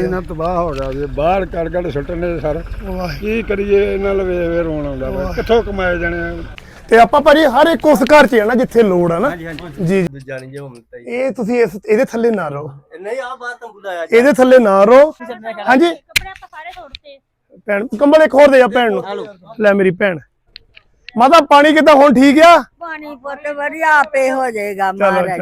ਇਹਨਾਂ ਤਬਾਹ ਹੋ ਗਿਆ ਜੀ ਬਾਹਰ ਕਰ ਕਰ ਸੁੱਟਣੇ ਸਰ। ਕੀ ਕਰੀਏ ਇਹਨਾਂ ਲਵੇ ਵੇ ਰੋਣ ਆਉਂਦਾ ਵਾ। ਕਿੱਥੋਂ ਕਮਾਏ ਜਾਣੇ ਆ? ਤੇ ਆਪਾਂ ਭਾਜੀ ਹਰ ਇੱਕ ਉਸ ਘਰ 'ਚ ਨਾ ਜਿੱਥੇ ਲੋੜ ਹੈ ਨਾ। ਜੀ। ਜੀ ਨਹੀਂ ਜੋ ਮਿਲਦਾ ਹੀ। ਇਹ ਤੁਸੀਂ ਇਸ ਇਹਦੇ ਥੱਲੇ ਨਾ ਰਹੋ। ਨਹੀਂ ਆ ਬਾਤ ਤਾਂ ਬੁਲਾਇਆ ਇਹਦੇ ਥੱਲੇ ਨਾ ਰਹੋ। ਹਾਂਜੀ ਕੱਪੜੇ ਆਪਾਂ ਸਾਰੇ ਤੋੜਤੇ। ਭੈਣ ਕੰਬਲ ਇੱਕ ਹੋਰ ਦੇ ਆ ਭੈਣ ਨੂੰ। ਲੈ ਮੇਰੀ ਭੈਣ। ਮਾਤਾ ਪਾਣੀ ਕਿਦਾਂ ਹੁਣ ਠੀਕ ਆ? ਪਾਣੀ ਪੁੱਤ ਵਧੀਆ ਆਪੇ ਹੋ ਜਾਏਗਾ ਮਹਾਰਾਜ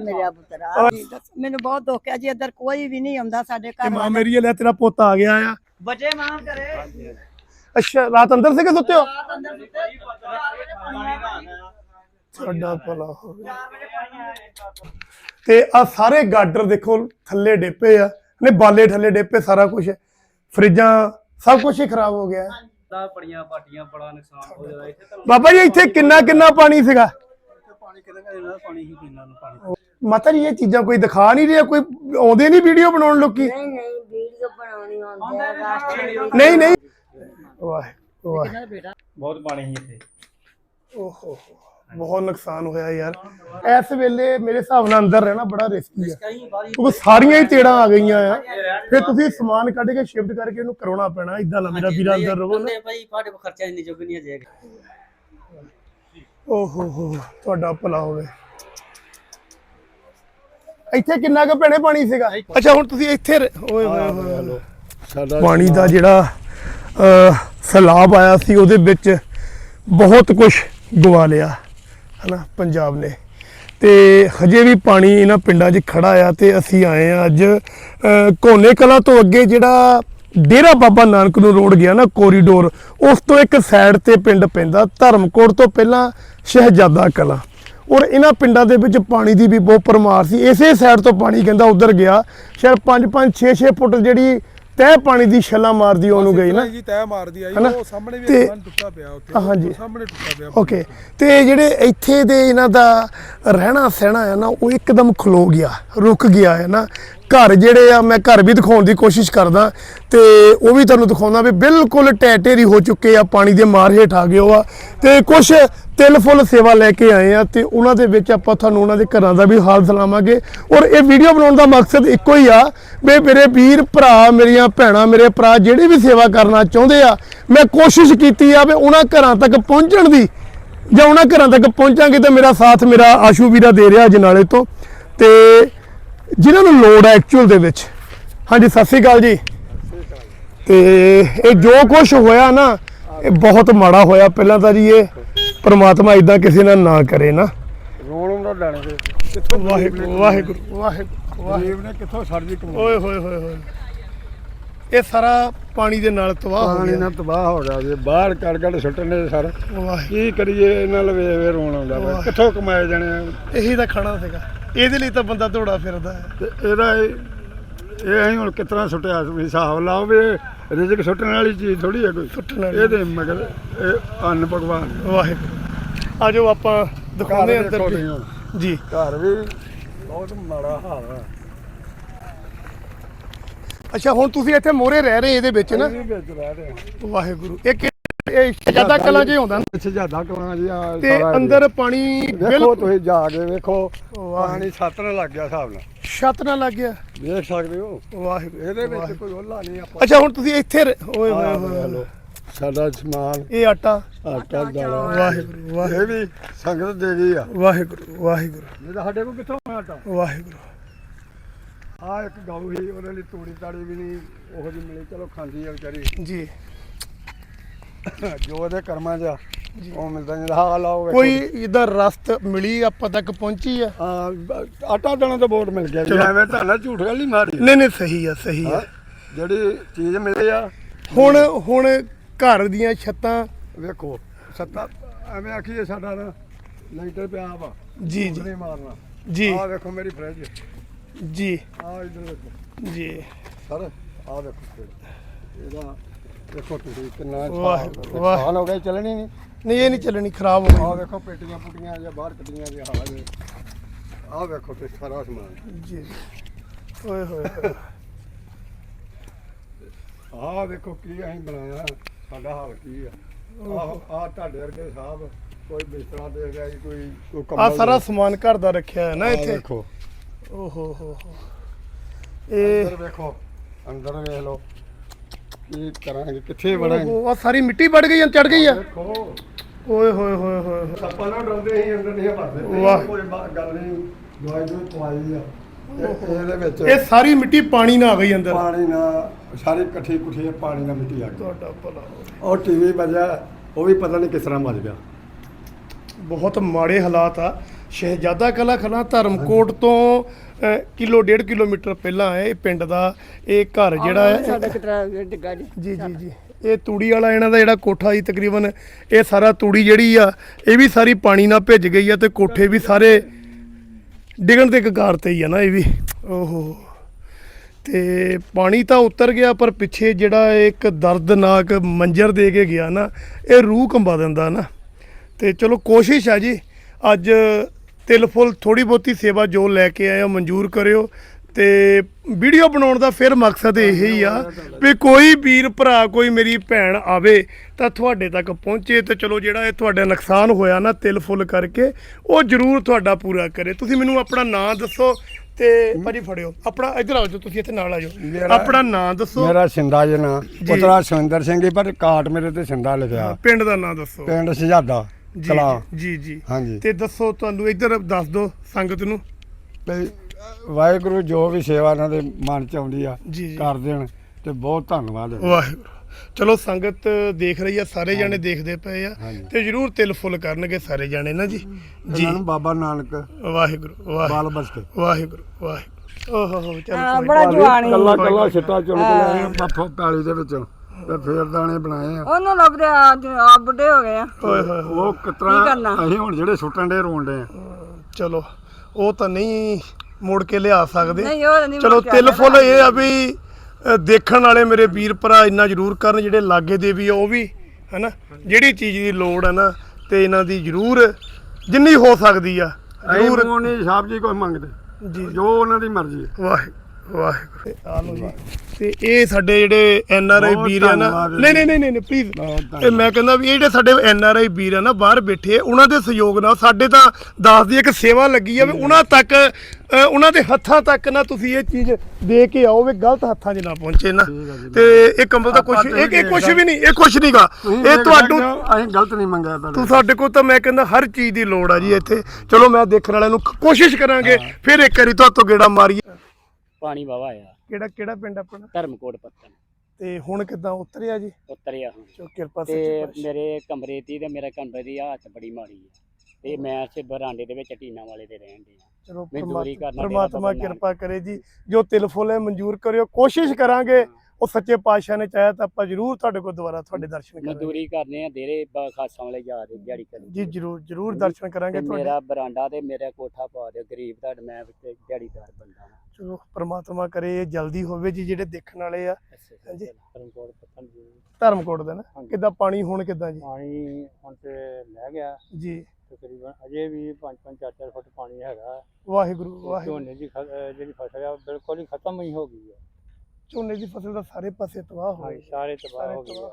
ਮੇਰਾ ਪੁੱਤਰਾ ਮੈਨੂੰ ਬਹੁਤ ਦੁੱਖ ਹੈ ਜੀ ਇੱਧਰ ਕੋਈ ਵੀ ਨਹੀਂ ਆਉਂਦਾ ਸਾਡੇ ਤੇ ਘਰ ਮਾਂ ਮੇਰੀ ਲੈ ਤੇਰਾ ਪੁੱਤ ਆ ਗਿਆ ਆ। ਬਚੇ ਮਾਂ ਕਰੇ ਅੱਛਾ ਰਾਤ ਅੰਦਰ ਸੀ ਕਿ ਸੁੱਤੇ ਹੋ? ਸਾਡਾ ਭਲਾ ਹੋਵੇ ਤੇ ਆ ਸਾਰੇ ਗਾਡਰ ਦੇਖੋ ਥੱਲੇ ਡੇਪੇ ਆ ਨੇ ਬਾਲੇ ਥੱਲੇ ਡੇਪੇ ਸਾਰਾ ਕੁਝ ਫਰਿੱਜਾਂ ਸਭ ਕੁਝ ਹੀ ਖਰਾਬ ਹੋ ਗਿਆ। ਹੈ। ਤਾਂ ਬੜੀਆਂ ਪਾਟੀਆਂ ਬੜਾ ਨੁਕਸਾਨ ਹੋ ਜਾਂਦਾ ਇੱਥੇ ਤਾਂ ਬਾਬਾ ਜੀ ਇੱਥੇ ਕਿੰਨਾ ਕਿੰਨਾ ਪਾਣੀ ਸੀਗਾ? ਪਾਣੀ ਕਿਤੇ ਨਾ ਪਾਣੀ ਹੀ ਪੀਣਾ ਨੂੰ ਪਾਣੀ ਮਾਤਾ ਜੀ ਇਹ ਚੀਜ਼ਾਂ ਕੋਈ ਦਿਖਾ ਨਹੀਂ ਰਿਹਾ ਕੋਈ ਆਉਂਦੇ ਨਹੀਂ ਵੀਡੀਓ ਬਣਾਉਣ ਲੋਕੀ? ਨਹੀਂ ਨਹੀਂ ਵੀਡੀਓ ਬਣਾਉਣੀ ਹੁੰਦੀ ਹੈ ਰਾਸ਼ਟਰੀ ਨਹੀਂ ਨਹੀਂ। ਵਾਹ ਵਾਹ ਬਹੁਤ ਪਾਣੀ ਸੀ ਇੱਥੇ। ਓਹੋ ਬਹੁਤ ਨੁਕਸਾਨ ਹੋਇਆ ਯਾਰ। ਇਸ ਵੇਲੇ ਮੇਰੇ ਹਿਸਾਬ ਨਾਲ ਅੰਦਰ ਰਹਿਣਾ ਬੜਾ ਰਿਸਕੀ ਵਾਰੀ ਕਿਉਂਕਿ ਸਾਰੀਆਂ ਹੀ ਤੇੜਾਂ ਆ ਗਈਆਂ ਆ। ਫਿਰ ਤੁਸੀਂ ਸਮਾਨ ਕੱਢ ਕੇ ਸ਼ਿਫਟ ਕਰਕੇ ਇਹਨੂੰ ਕਰਾਉਣਾ ਪੈਣਾ ਇਦਾਂ ਨਾ ਮੇਰਾ ਵੀਰਾ ਅੰਦਰ ਰਹੋ ਨਾ। ਭਾਈ ਤੁਹਾਡੇ ਕੋਲ ਖਰਚਾ ਇੰਨੀ ਜੋਗ ਨਹੀਂ ਜਾਏਗਾ ਓਹੋ ਹੋ ਤੁਹਾਡਾ ਭਲਾ ਹੋਵੇ। ਇੱਥੇ ਕਿੰਨਾ ਕੁ ਭੈਣੇ ਪਾਣੀ ਸੀਗਾ? ਅੱਛਾ ਹੁਣ ਤੁਸੀਂ ਇੱਥੇ ਓਏ ਹੋਏ ਹੋਏ ਸਾਡਾ ਪਾਣੀ ਦਾ ਜਿਹੜਾ ਸੈਲਾਬ ਆਇਆ ਸੀ ਉਹਦੇ ਵਿੱਚ ਬਹੁਤ ਕੁਝ ਗਵਾ ਲਿਆ। ਹਨਾ, ਪੰਜਾਬ ਨੇ। ਤੇ ਹਜੇ ਵੀ ਪਾਣੀ ਇਹਨਾਂ ਪਿੰਡਾਂ 'ਚ ਖੜਾ ਆ ਤੇ ਅਸੀਂ ਆਏ ਆ ਅੱਜ ਕੋਨੇ ਕਲਾ ਤੋਂ ਅੱਗੇ ਜਿਹੜਾ ਡੇਰਾ ਬਾਬਾ ਨਾਨਕ ਨੂੰ ਰੋਡ ਗਿਆ ਨਾ ਕੋਰੀਡੋਰ, ਉਸ ਤੋਂ ਇੱਕ ਸਾਈਡ ਤੇ ਪਿੰਡ ਪੈਂਦਾ, ਧਰਮਕੋਟ ਤੋਂ ਪਹਿਲਾਂ ਸ਼ਹਿਜ਼ਾਦਾ ਕਲਾ। ਔਰ ਇਹਨਾਂ ਪਿੰਡਾਂ ਦੇ ਵਿੱਚ ਪਾਣੀ ਦੀ ਵੀ ਬਹੁਤ ਪਰਮਾਰ ਸੀ। ਇਸੇ ਸਾਈਡ ਤੋਂ ਪਾਣੀ ਕਹਿੰਦਾ ਉਧਰ ਗਿਆ, ਸ਼ਾਇਦ 5 5 6 6 ਫੁੱਟ ਜਿਹੜੀ ਤਹਿ ਪਾਣੀ ਦੀ ਛੱਲਾ ਮਾਰਦੀ ਉਹਨੂੰ ਗਈ ਨਾ। ਜੀ ਤੈ ਮਾਰਦੀ ਆਈ? ਉਹ ਸਾਹਮਣੇ ਵੀ ਤੇ- ਇੱਕ ਬੰਨ ਟੁੱਟਾ ਪਿਆ ਉੱਥੇ। ਹਾਂਜੀ। ਸਾਹਮਣੇ ਟੁੱਟਾ ਪਿਆ। ਓਕੇ। ਤੇ ਜਿਹੜੇ ਇੱਥੇ ਦੇ ਇਹਨਾਂ ਦਾ ਰਹਿਣਾ ਸਹਿਣਾ ਹੈ ਨਾ ਉਹ ਇੱਕਦਮ ਖਲੋ ਗਿਆ ਰੁਕ ਗਿਆ ਹੈ ਨਾ। ਘਰ ਜਿਹੜੇ ਆ, ਮੈਂ ਘਰ ਵੀ ਦਿਖਾਉਣ ਦੀ ਕੋਸ਼ਿਸ਼ ਕਰਦਾ ਤੇ ਉਹ ਵੀ ਤੁਹਾਨੂੰ ਦਿਖਾਉਂਦਾ ਵੀ ਬਿਲਕੁਲ ਟੈਟੇਰੀ ਹੋ ਚੁੱਕੇ ਆ, ਪਾਣੀ ਦੇ ਮਾਰ ਹੇਠ ਆ ਗਏ ਉਹ ਆ। ਤੇ ਕੁਝ ਤਿਲ ਫੁੱਲ ਸੇਵਾ ਲੈ ਕੇ ਆਏ ਆ ਤੇ ਉਹਨਾਂ ਦੇ ਵਿੱਚ ਆਪਾਂ ਤੁਹਾਨੂੰ ਉਹਨਾਂ ਦੇ ਘਰਾਂ ਦਾ ਵੀ ਹਾਲ ਸੁਣਾਵਾਂਗੇ ਔਰ ਇਹ ਵੀਡੀਓ ਬਣਾਉਣ ਦਾ ਮਕਸਦ ਇੱਕੋ ਹੀ ਆ ਵੀ ਮੇਰੇ ਵੀਰ, ਭਰਾ, ਮੇਰੀਆਂ ਭੈਣਾਂ, ਮੇਰੇ ਭਰਾ ਜਿਹੜੇ ਵੀ ਸੇਵਾ ਕਰਨਾ ਚਾਹੁੰਦੇ ਆ, ਮੈਂ ਕੋਸ਼ਿਸ਼ ਕੀਤੀ ਆ ਵੀ ਉਹਨਾਂ ਘਰਾਂ ਤੱਕ ਪਹੁੰਚਣ ਦੀ, ਜਾਂ ਉਹਨਾਂ ਘਰਾਂ ਤੱਕ ਪਹੁੰਚਾਂਗੇ ਤਾਂ ਮੇਰਾ ਸਾਥ ਮੇਰਾ ਆਸ਼ੂ ਵੀਰਾ ਦੇ ਰਿਹਾ ਜਨਾਲੇ ਤੋਂ। ਤੇ ਜਿਨ੍ਹਾਂ ਨੂੰ ਲੋੜ ਹੈ ਐਕਚੁਅਲ ਦੇ ਵਿੱਚ। ਹਾਂਜੀ ਸਤਿ ਸ੍ਰੀ ਅਕਾਲ ਜੀ। ਤੇ ਇਹ ਜੋ ਕੁਝ ਹੋਇਆ ਨਾ ਇਹ ਬਹੁਤ ਮਾੜਾ ਹੋਇਆ। ਪਹਿਲਾਂ ਤਾਂ ਜੀ ਇਹ ਪ੍ਰਮਾਤਮਾ ਇਦਾਂ ਕਿਸੇ ਨਾਲ ਨਾ ਕਰੇ ਨਾ। ਰੋਣ ਆਉਂਦਾ ਡਾਣੇ ਤੇ ਕਿੱਥੋਂ ਵਾਹਿਗੁਰੂ ਵਾਹਿਗੁਰੂ ਵਾਹਿਗੁਰੂ ਗਰੀਬ ਨੇ ਕਿੱਥੋਂ ਸਰਦੀ ਕਮਾਈ? ਓਏ ਹੋਏ ਹੋਏ ਹੋਏ। ਇਹ ਸਾਰਾ ਪਾਣੀ ਦੇ ਨਾਲ ਤਬਾਹ ਹੋ ਪਾਣੀ ਗਿਆ। ਨਾਲ ਤਬਾਹ ਹੋ ਗਿਆ ਜੀ। ਬਾਹਰ ਕਰ ਕਰ ਸੁੱਟਣੇ ਸਰ। ਕੀ ਕਰੀਏ ਇਹਨਾਂ ਲਵੇ ਰੋਣ ਆਉਂਦਾ। ਕਿੱਥੋਂ ਕਮਾਏ ਜਾਣੇ? ਇਹੀ ਤਾਂ ਖਾਣਾ ਸੀਗਾ। ਇਹਦੇ ਲਈ ਤਾਂ ਬੰਦਾ ਦੌੜਾ ਫਿਰਦਾ ਹੈ। ਤੇ ਇਹਦਾ ਇਹ ਇਹ ਅਸੀਂ ਹੁਣ ਕਿਤਨਾ ਸੁੱਟਿਆ? ਵੀ ਹਿਸਾਬ ਲਾਓ ਵੀ ਇਹ ਰਿਜ਼ਕ ਸੁੱਟਣ ਵਾਲੀ ਚੀਜ਼ ਥੋੜੀ ਹੈ ਕੋਈ। ਸੁੱਟਣ ਵਾਲੀ। ਇਹਦੇ ਮਗਰ ਇਹ ਅੰਨ ਭਗਵਾਨ। ਵਾਹਿਗੁਰੂ। ਆਜੋ ਆਪਾਂ ਦਿਖਾਉਂਦੇ ਹਾਂ ਅੰਦਰ ਵੀ। ਜੀ। ਘਰ ਵੀ ਬਹੁਤ ਮਾੜਾ ਹਾਲ ਹੈ। ਅੱਛਾ ਹੁਣ ਤੁਸੀਂ ਇੱਥੇ ਮੋਰੇ ਰਹਿ ਰਹੇ ਇਹਦੇ ਵਿੱਚ ਨਾ? ਅਸੀਂ ਵੀ ਵਿੱਚ ਰਹਿ ਰਹੇ ਹਾਂ। ਵਾਹਿਗੁਰੂ। ਇਹ ਕਿ- ਇਹ ਸ਼ਜਾਦਾ ਕਲਾਂ 'ਚ ਹੀ ਹੁੰਦਾ ਨਾ। ਪਿੱਛੇ ਜ਼ਿਆਦਾ ਕਰਾਂ ਜੀ ਆ ਤੇ ਅੰਦਰ ਪਾਣੀ ਵੇਖੋ ਬਿਲਕੁਲ ਤੁਸੀਂ ਜਾ ਕੇ ਵੇਖੋ ਵਾਹਿਗੁਰੂ। ਪਾਣੀ ਸੱਤ ਨਾਲ ਲੱਗ ਗਿਆ ਹਿਸਾਬ ਨਾਲ। ਛੱਤ ਨਾਲ ਲੱਗ ਗਿਆ। ਵੇਖ ਸਕਦੇ ਹੋ? ਵਾਹਿਗੁਰੂ ਇਹਦੇ ਵਿੱਚ ਵਾਹਿਗੁਰੂ। ਕੋਈ ਓਲਾ ਨਹੀਂ ਆਪਾਂ। ਅੱਛਾ ਹੁਣ ਤੁਸੀਂ ਇੱਥੇ ਰਹਿ- ਓਏ ਹੋਏ ਆਹ ਹੋਏ ਵੇਖ ਹੋਏ ਲਓ। ਸਾਡਾ ਸਮਾਨ। ਇਹ ਆਟਾ। ਆਟਾ ਦਾਣਾ। ਵਾਹਿਗੁਰੂ ਵਾਹਿਗੁਰੂ ਇਹ ਵੀ ਸੰਗਤ ਦੇ ਗਈ ਆ। ਵਾਹਿਗੁਰੂ ਵਾਹਿਗੁਰੂ। ਨਹੀਂ ਤਾਂ ਸਾਡੇ ਕੋਲ ਕਿੱਥੋਂ ਆਟਾ? ਵਾਹਿਗੁਰੂ। ਆ ਇੱਕ ਗਾਉ ਸੀ ਉਹਦੇ ਲਈ ਤੂੜੀ ਤਾੜੀ ਵੀ ਨਹੀਂ ਉਹੋ ਜਿਹੀ ਮਿਲੀ। ਚਲੋ ਖਾਂਦੀ ਆ ਵਿਚਾਰੀ। ਜੀ। ਜੋ ਉਹਦੇ ਕਰਮਾਂ 'ਚ ਆ, ਉਹ ਮਿਲਦਾ ਨਹੀਂ ਹਾਲ ਆਓ ਵੇਖੋ। ਕੋਈ ਇਧਰ ਰਸਤ ਮਿਲੀ ਆਪਾਂ ਤੱਕ ਪਹੁੰਚੀ ਆ? ਹਾਂ ਆਟਾ ਦਾਣਾ ਤਾਂ ਬਹੁਤ ਮਿਲ ਗਿਆ ਜੀ। ਐਵੇਂ ਤਾਂ ਨਾ ਝੂਠ ਗੱਲ ਨਹੀਂ ਮਾਰੀ। ਨਹੀਂ ਨਹੀਂ ਸਹੀ ਆ ਸਹੀ ਹਾਂ, ਆ ਜਿਹੜੀ ਚੀਜ਼ ਮਿਲੀ ਆ ਹੁਣ ਹੁਣ ਘਰ ਦੀਆਂ ਛੱਤਾਂ ਵੇਖੋ ਸੱਤਾ ਐਵੇਂ ਆਖੀਏ ਸਾਡਾ ਨਾ ਲੈਂਟਰ ਪਿਆ ਵਾ ਜੀ ਜੀ ਨਹੀਂ ਮਾਰਨਾ। ਜੀ। ਆ ਵੇਖੋ ਮੇਰੀ ਫ੍ਰਿਜ ਜੀ। ਆ ਇਧਰ ਵੇਖੋ। ਜੀ। ਸਰ ਆ ਵੇਖੋ ਫ੍ਰਿਜ ਇਹਦਾ ਵੇਖੋ ਤੁਸੀਂ ਕਿੰਨਾ ਵਾਹਿਗੁਰੂ, ਵਾਹਿਗੁਰੂ। ਸਾਲ ਹੋ ਗਏ ਚੱਲਣੀ ਨਹੀਂ। ਨਹੀਂ ਇਹ ਨਹੀਂ ਚੱਲਣੀ ਖਰਾਬ ਹੋ ਆ ਗਈ ਵੇਖੋ ਪੇਟੀਆਂ ਪੁਟੀਆਂ ਜਾਂ ਬਾਹਰ ਕੱਢੀਆਂ ਜਾਂ ਹਾਲ ਆ ਵੇਖੋ ਤੇ ਸਾਰਾ ਸਮਾਨ। ਜੀ ਓਏ ਹੋਏ ਹੋਏ। ਆ ਵੇਖੋ ਕੀ ਅਸੀਂ ਬਣਾਇਆ ਸਾਡਾ ਹਾਲ ਕੀ ਆ। ਆ ਆ ਤੁਹਾਡੇ ਵਰਗੇ ਸਾਹਿਬ ਕੋਈ ਬਿਸਤਰਾ ਦੇ ਗਿਆ ਜੀ, ਕੋਈ ਕੋਈ ਆ ਕੰਬਲ ਸਾਰਾ ਸਮਾਨ ਘਰ ਦਾ ਰੱਖਿਆ ਹੈ ਨਾ ਆਹ ਇੱਥੇ? ਵੇਖੋ। ਓਹੋ ਹੋ ਹੋ ਇਹ ਅੰਦਰ ਵੇਖੋ ਅੰਦਰ ਵੇਖ ਲਓ। ਕੀ ਕਰਾਂਗੇ ਕਿੱਥੇ ਵੜਾਂਗੇ? ਉਹ ਸਾਰੀ ਮਿੱਟੀ ਵੜ ਗਈ ਚੜ ਗਈ ਆ। ਵੇਖੋ ਓਏ ਹੋਏ ਹੋਏ ਹੋਏ ਹੋਏ। ਸੱਪਾਂ ਨਾਲ ਡਰਦੇ ਸੀ ਅੰਦਰ ਨਹੀਂ ਭਰਦੇ ਵਾਹ। ਕੋਈ ਬਾ- ਗੱਲ ਨਹੀਂ ਦਵਾਈ ਦੂਈ ਪਵਾਈ ਆ। ਇਹ- ਇਹਦੇ ਵਿੱਚ ਇਹ ਸਾਰੀ ਮਿੱਟੀ ਪਾਣੀ ਨਾਲ ਆ ਗਈ ਅੰਦਰ। ਪਾਣੀ ਨਾਲ ਸਾਰੀ ਇਕੱਠੀ ਕੁੱਠੀ ਪਾਣੀ ਨਾਲ ਮਿੱਟੀ ਆ ਗਈ। ਤੁਹਾਡਾ ਭਲਾ ਹੋਵੇ। ਉਹ ਟੀਵੀ ਵੱਜਿਆ ਉਹ ਵੀ ਪਤਾ ਨਹੀਂ ਕਿਸ ਤਰ੍ਹਾਂ ਵੱਜ ਗਿਆ। ਬਹੁਤ ਮਾੜੇ ਹਾਲਾਤ ਆ। ਸ਼ਹਿਜ਼ਾਦਾ ਕਲਾ ਖਲਾ ਧਰਮਕੋਟ ਤੋਂ ਕਿਲੋ ਡੇਢ ਕਿਲੋਮੀਟਰ ਪਹਿਲਾਂ ਹੈ ਇਹ ਪਿੰਡ ਦਾ ਇਹ ਘਰ ਜਿਹੜਾ ਹੈ ਸਾਡਾ ਕਟਰਾ ਡਿੱਗਾ ਜੀ। ਜੀ ਜੀ ਜੀ। ਇਹ ਤੂੜੀ ਵਾਲਾ ਇਹਨਾਂ ਦਾ ਜਿਹੜਾ ਕੋਠਾ ਜੀ ਤਕਰੀਬਨ ਇਹ ਸਾਰਾ ਤੂੜੀ ਜਿਹੜੀ ਆ ਇਹ ਵੀ ਸਾਰੀ ਪਾਣੀ ਨਾਲ ਭਿੱਜ ਗਈ ਆ ਤੇ ਕੋਠੇ ਵੀ ਸਾਰੇ ਡਿੱਗਣ ਦੇ ਕਗਾਰ ਤੇ ਹੀ ਆ ਨਾ ਇਹ ਵੀ। ਓਹੋ। ਤੇ ਪਾਣੀ ਤਾਂ ਉਤਰ ਗਿਆ ਪਰ ਪਿੱਛੇ ਜਿਹੜਾ ਇੱਕ ਦਰਦਨਾਕ ਮੰਜ਼ਰ ਦੇ ਕੇ ਗਿਆ ਨਾ ਇਹ ਰੂਹ ਕੰਬਾ ਦਿੰਦਾ ਨਾ। ਤੇ ਚਲੋ ਕੋਸ਼ਿਸ਼ ਆ ਜੀ ਅੱਜ ਤਿਲ ਫੁੱਲ ਥੋੜੀ ਬਹੁਤੀ ਸੇਵਾ ਜੋ ਲੈ ਕੇ ਆਏ ਹੋ ਮਨਜ਼ੂਰ ਕਰਿਓ ਤੇ ਵੀਡੀਓ ਬਣਾਉਣ ਦਾ ਫਿਰ ਮਕਸਦ ਇਹ ਹੀ ਆ ਵੀ ਕੋਈ ਵੀਰ ਭਰਾ ਕੋਈ ਮੇਰੀ ਭੈਣ ਆਵੇ ਤਾਂ ਤੁਹਾਡੇ ਤੱਕ ਪਹੁੰਚੇ ਤੇ ਚਲੋ ਜਿਹੜਾ ਇਹ ਤੁਹਾਡਾ ਨੁਕਸਾਨ ਹੋਇਆ ਨਾ ਤਿਲ ਫੁੱਲ ਕਰਕੇ ਉਹ ਜ਼ਰੂਰ ਤੁਹਾਡਾ ਪੂਰਾ ਕਰੇ। ਤੁਸੀਂ ਮੈਨੂੰ ਆਪਣਾ ਨਾਂ ਦੱਸੋ ਤੇ ਭਾਜੀ ਫੜਿਓ। ਆਪਣਾ ਇੱਧਰ ਆਓ ਜੋ ਤੁਸੀਂ ਇੱਥੇ ਨਾਲ ਆ ਜਾਓ। ਮੇਰਾ- ਆਪਣਾ ਨਾਂ ਦੱਸੋ। ਮੇਰਾ ਸਿੰਦਾ ਜੀ ਨਾਂ। ਪੁੱਤਰਾ ਸੁਰਿੰਦਰ ਸਿੰਘ ਜੀ ਪਰ ਕਾਟ ਮੇਰੇ ਤੇ ਸਿੰਦਾ ਲਿਖਿਆ। ਪਿੰਡ ਦਾ ਨਾਂ ਦੱਸੋ। ਪਿੰਡ ਸ਼ਹਾਦਾ ਜੀ ਕਲਾ। ਜੀ ਜੀ ਹਾਂਜੀ। ਤੇ ਦੱਸੋ ਤੁਹਾਨੂੰ ਇੱਧਰ ਦੱਸ ਦਿਓ ਸੰਗਤ ਨੂੰ। ਤੇ ਵਾਹਿਗੁਰੂ ਜੋ ਵੀ ਸੇਵਾ ਇਹਨਾਂ ਦੇ ਮਨ ਚ ਆਉਂਦੀ ਆ ਜੀ, ਜੀ। ਕਰ ਦੇਣ ਤੇ ਬਹੁਤ ਧੰਨਵਾਦ ਹੈ। ਵਾਹਿਗੁਰੂ। ਚਲੋ ਸੰਗਤ ਦੇਖ ਰਹੀ ਆ ਸਾਰੇ ਜਾਣੇ ਦੇਖਦੇ ਪਏ ਆ। ਹਾਂਜੀ। ਤੇ ਜਰੂਰ ਤਿਲ ਫੁੱਲ ਕਰਨਗੇ ਸਾਰੇ ਜਾਣੇ ਨਾ ਜੀ? ਜੀ। ਇਹਨਾਂ ਨੂੰ ਬਾਬਾ ਨਾਨਕ ਵਾਹਿਗੁਰੂ ਵਾਹਿਗੁਰੂ। ਬਾਲ ਬਸਤੇ। ਵਾਹਿਗੁਰੂ ਵਾਹਿਗੁਰੂ। ਓਹ ਹੋ ਚੱਲ ਹਾਂ, ਕੋਈ ਬੜਾ ਜਵਾਨ। ਕੱਲਾ ਕੱਲਾ ਛਿੱਟਾ ਚੁਣ ਕੇ ਲਿਆਏ ਆ ਪੱਫੋ ਪੈਲੀ ਦੇ ਵਿੱਚੋਂ। ਤੇ ਫੇਰ ਦਾਣੇ ਬਣਾਏ ਆ। ਉਹਨੂੰ ਲੱਭਦੇ ਆ ਆ ਬੁੱਢੇ ਹੋ ਗਏ ਆ। ਓਏ ਹੋਏ ਹੋਏ। ਉਹ ਕੀ ਕਿਤਰਾ ਕਰਨਾ? ਅਸੀਂ ਹੁਣ ਜਿਹੜੇ ਸੁੱਟਣ ਦੇ ਰੋਣ ਦੇ ਚਲੋ ਉਹ ਤਾਂ ਨਹੀਂ ਮੋੜ ਕੇ ਲਿਆ ਸਕਦੇ। ਨਹੀਂ ਉਹ ਨਹੀਂ ਚਲੋ ਮੁੜ ਕੇ ਤਿਲ ਆਉਂਦਾ ਫੁੱਲ ਇਹ ਆ ਵੀ ਅ, ਦੇਖਣ ਵਾਲੇ ਮੇਰੇ ਵੀਰ ਭਰਾ ਇੰਨਾ ਜ਼ਰੂਰ ਕਰਨ ਜਿਹੜੇ ਲਾਗੇ ਦੇ ਵੀ ਆ ਉਹ ਵੀ ਹਨਾ? ਜਿਹੜੀ ਚੀਜ਼ ਦੀ ਲੋੜ ਹੈ ਨਾ ਤੇ ਇਹਨਾਂ ਦੀ ਜ਼ਰੂਰ ਜਿੰਨੀ ਹੋ ਸਕਦੀ ਆ ਅਸੀਂ ਜ਼ਰੂਰ ਮੂੰਹ ਨਹੀਂ ਸਾਹਿਬ ਜੀ ਕੋਈ ਮੰਗਦੇ। ਜੀ। ਜੋ ਉਹਨਾਂ ਦੀ ਮਰਜ਼ੀ ਹੈ ਵਾਹਿਗੁਰੂ। ਵਾਹਿਗੁਰੂ। ਆ ਲਓ ਜੀ। ਤੇ ਇਹ ਸਾਡੇ ਜਿਹੜੇ ਐਨ ਆਰ ਆਈ ਵੀਰ ਆ ਨਾ ਨਹੀਂ ਨਹੀਂ ਨਹੀਂ ਨਹੀਂ ਪਲੀਜ਼। ਇਹ ਮੈਂ ਕਹਿੰਦਾ ਵੀ ਇਹ ਜਿਹੜੇ ਸਾਡੇ ਐਨ ਆਰ ਆਈ ਵੀਰ ਆ ਨਾ ਬਾਹਰ ਬੈਠੇ ਆ, ਉਹਨਾਂ ਦੇ ਸਹਿਯੋਗ ਨਾਲ ਸਾਡੇ ਤਾਂ ਦਾਸ ਦੀ ਇੱਕ ਸੇਵਾ ਲੱਗੀ ਆ ਵੀ ਉਹਨਾਂ ਤੱਕ ਉਹਨਾਂ ਦੇ ਹੱਥਾਂ ਤੱਕ ਨਾ ਤੁਸੀਂ ਇਹ ਚੀਜ਼ ਦੇ ਕੇ ਆਓ ਵੀ ਗਲਤ ਹੱਥਾਂ 'ਚ ਨਾ ਪਹੁੰਚੇ ਨਾ। ਤੇ ਇਹ ਕੰਬਲ ਤਾਂ ਕੁਝ ਇਹ ਇਹ ਕੁਝ ਵੀ ਨਹੀਂ ਇਹ ਕੁਝ ਨਹੀਂਗਾ ਇਹ ਤੁਹਾਨੂੰ ਅਸੀਂ ਗਲਤ ਨਹੀਂ ਮੰਗਿਆ ਤੂੰ ਤੁਹਾਡੇ ਸਾਡੇ ਕੋਲ ਤਾਂ ਮੈਂ ਕਹਿੰਦਾ ਹਰ ਚੀਜ਼ ਦੀ ਲੋੜ ਆ ਜੀ ਇੱਥੇ। ਚਲੋ ਮੈਂ ਦੇਖਣ ਵਾਲਿਆਂ ਨੂੰ ਕੋਸ਼ਿਸ਼ ਕਰਾਂਗੇ ਫਿਰ ਇੱਕ ਵਾਰੀ ਤੁਹਾਤੋਂ ਗੇੜਾ ਮਾਰੀਏ। ਪਾਣੀ ਵਾਵਾ ਆ। ਕਿਹੜਾ ਕਿਹੜਾ ਪਿੰਡ ਆਪਣਾ? ਧਰਮਕੋਟ ਪੱਤਨ ਤੇ ਹੁਣ ਕਿਦਾਂ ਉਤਰਿਆ ਜੀ? ਉਤਰਿਆ ਹੁਣ। ਚੋ ਕਿਰਪਾ ਤੇ ਸੱਚੀ ਮੇਰੇ ਕਮਰੇ ਦੀ ਤੇ ਮੇਰੇ ਕਮਰੇ ਦੀ ਹਾਲਤ ਬੜੀ ਮਾੜੀ ਆ। ਤੇ ਮੈਂ ਇੱਥੇ ਬਰਾਂਡੇ ਦੇ ਵਿੱਚ ਟੀਨਾ ਵਾਲੇ ਦੇ ਰਹਿਣ ਦੇ ਚਲੋ ਮਜ਼ਦੂਰੀ ਪਰਮਾ- ਕਰਨਾ ਪਰਮਾਤਮਾ ਕਿਰਪਾ ਕਰੇ ਜੀ। ਜੋ ਤਿਲ ਫੁੱਲ ਹੈ ਮਨਜ਼ੂਰ ਕਰਿਓ ਕੋਸ਼ਿਸ਼ ਕਰਾਂਗੇ। ਉਹ ਸੱਚੇ ਪਾਤਸ਼ਾਹ ਨੇ ਚਾਹਿਆ ਤਾਂ ਆਪਾਂ ਜ਼ਰੂਰ ਤੁਹਾਡੇ ਕੋਲ ਦੁਬਾਰਾ ਤੁਹਾਡੇ ਦਰਸ਼ਨ ਕਰਾਂਗੇ। ਮਜ਼ਦੂਰੀ ਕਰਨੇ ਆ ਦੇਰੇ ਖਾਸਾਂ ਵਾਲੇ ਜਾ ਰਹੇ ਦਿਹਾੜੀ ਕਰਨ ਜੀ ਜਰੂਰ ਜਰੂਰ ਦਰਸ਼ਨ ਕਰਾਂਗੇ ਤੁਹਾਡੇ। ਮੇਰਾ ਬਰਾਂਡਾ ਤੇ ਮੇਰਾ ਕੋਠਾ ਪਾ ਦਿਓ ਗਰੀਬ ਤੁਹਾਡੇ ਮੈਂ ਵਿੱਚ ਦਿਹਾੜੀਦਾਰ ਬੰਦਾ ਚਲੋ ਪਰਮਾਤਮਾ ਕਰੇ ਇਹ ਜਲਦੀ ਹੋਵੇ ਜੀ ਜਿਹੜੇ ਦੇਖਣ ਵਾਲੇ ਆ। ਹਾਂਜੀ। ਧਰਮਕੋਟ ਪੱਤਨ ਜੀ। ਧਰਮਕੋਟ ਦਾ ਨਾ। ਕਿੱਦਾਂ ਪਾਣੀ ਹੁਣ ਕਿੱਦਾਂ ਜੀ? ਪਾਣੀ ਹੁਣ ਤੇ ਲੈ ਗਿਆ। ਜੀ। ਤਕਰੀਬਨ ਅਜੇ ਵੀ 5-5 4-4 ਫੁੱਟ ਪਾਣੀ ਹੈਗਾ। ਵਾਹਿਗੁਰੂ ਵਾਹਿਗੁਰੂ। ਝੋਨੇ ਦੀ ਜਿਹੜੀ ਫਸਲ ਆ ਬਿਲਕੁਲ ਹੀ ਖਤਮ ਹੀ ਹੋ ਗਈ ਹੈ ਝੋਨੇ ਦੀ ਫਸਲ ਦਾ ਸਾਰੇ ਪਾਸੇ ਤਬਾਹ ਹੋ ਹਾਂਜੀ ਗਈ। ਸਾਰੇ ਤਬਾਹ ਹੋ ਗਏ ਆ।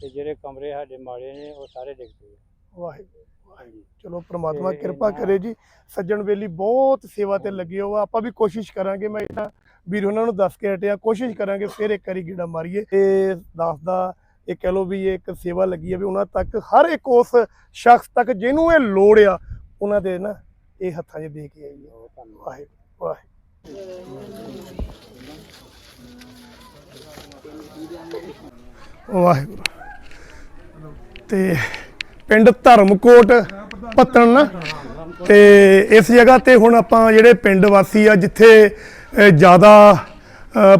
ਤੇ ਜਿਹੜੇ ਕਮਰੇ ਸਾਡੇ ਮਾੜੇ ਨੇ ਉਹ ਸਾਰੇ ਡਿੱਗ ਪਏ ਆ। ਵਾਹਿਗੁਰੂ ਹਾਂਜੀ। ਚਲੋ ਪ੍ਰਮਾਤਮਾ ਤੇ ਕਿਰਪਾ ਕਰੇ ਜੀ। ਸੱਜਣ ਵੇਲੀ ਬਹੁਤ ਸੇਵਾ ਤੇ ਲੱਗੇ ਹੋ। ਆ ਆਪਾਂ ਵੀ ਕੋਸ਼ਿਸ਼ ਕਰਾਂਗੇ ਮੈਂ ਇਹਨਾਂ ਵੀਰ ਉਹਨਾਂ ਨੂੰ ਦੱਸ ਕੇ ਹਟਿਆ। ਕੋਸ਼ਿਸ਼ ਕਰਾਂਗੇ ਫਿਰ ਇੱਕ ਵਾਰੀ ਗੇੜਾ ਮਾਰੀਏ। ਤੇ ਦੱਸ ਦਾ ਇਹ ਕਹਿ ਲੋ ਵੀ ਇਹ ਇੱਕ ਸੇਵਾ ਲੱਗੀ ਹੈ ਵੀ ਉਹਨਾਂ ਤੱਕ ਹਰ ਇੱਕ ਉਸ ਸ਼ਖਸ ਤੱਕ ਜਿਹਨੂੰ ਇਹ ਲੋੜ ਆ ਉਹਨਾਂ ਦੇ ਨਾ ਇਹ ਹੱਥਾਂ 'ਚ ਦੇ ਕੇ ਆਈ ਹੈ ਬਹੁਤ ਧੰਨਵਾਦ। ਵਾਹਿਗੁਰੂ ਵਾਹਿਗੁਰੂ। ਵਾਹਿਗੁਰੂ। ਤੇ ਪਿੰਡ ਧਰਮਕੋਟ ਪੱਤਣ ਨਾ, ਤੇ ਇਸ ਜਗ੍ਹਾ ਤੇ ਹੁਣ ਆਪਾਂ ਜਿਹੜੇ ਪਿੰਡ ਵਾਸੀ ਆ, ਜਿੱਥੇ ਜ਼ਿਆਦਾ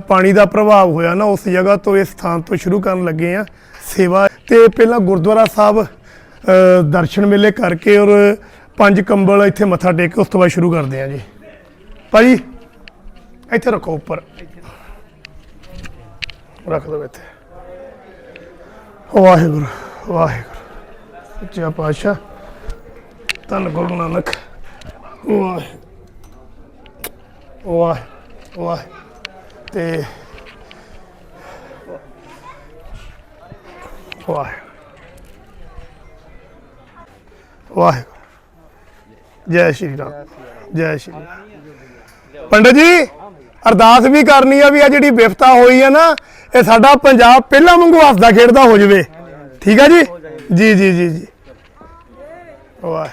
ਪਾਣੀ ਦਾ ਪ੍ਰਭਾਵ ਹੋਇਆ ਨਾ, ਉਸ ਜਗ੍ਹਾ ਤੋਂ ਇਸ ਸਥਾਨ ਤੋਂ ਸ਼ੁਰੂ ਕਰਨ ਲੱਗੇ ਆ ਸੇਵਾ। ਤੇ ਪਹਿਲਾਂ ਗੁਰਦੁਆਰਾ ਸਾਹਿਬ ਦਰਸ਼ਨ ਮੇਲੇ ਕਰਕੇ ਔਰ ਪੰਜ ਕੰਬਲ ਇੱਥੇ ਮੱਥਾ ਟੇਕ ਕੇ ਉਸ ਤੋਂ ਬਾਅਦ ਸ਼ੁਰੂ ਕਰਦੇ ਆ ਜੀ। ਭਾਜੀ, ਇੱਥੇ ਰੱਖੋ ਉੱਪਰ। ਰੱਖ ਦਿਓ ਇੱਥੇ। ਵਾਹਿਗੁਰੂ ਵਾਹਿਗੁਰੂ। ਸੱਚਾ ਪਾਤਸ਼ਾਹ, ਧੰਨ ਗੁਰੂ ਨਾਨਕ। ਵਾਹਿ ਵਾਹਿ ਵਾਹਿ। ਤੇ ਵਾਹਿ। ਵਾਹਿਗੁਰੂ। ਜੈ ਸ਼੍ਰੀ ਰਾਮ। ਜੈ ਸ਼੍ਰੀ ਰਾਮ। ਪੰਡਤ ਜੀ। ਅਰਦਾਸ ਵੀ ਕਰਨੀ ਆ ਵੀ ਆ ਜਿਹੜੀ ਵਿਫਤਾ ਹੋਈ ਆ ਨਾ ਇਹ ਸਾਡਾ ਪੰਜਾਬ ਪਹਿਲਾਂ ਵਾਂਗੂ ਹੱਸਦਾ ਖੇਡਦਾ ਹੋ ਜਾਵੇ। ਠੀਕ ਆ ਜੀ? ਜੀ ਜੀ ਜੀ ਜੀ। ਵਾਹ।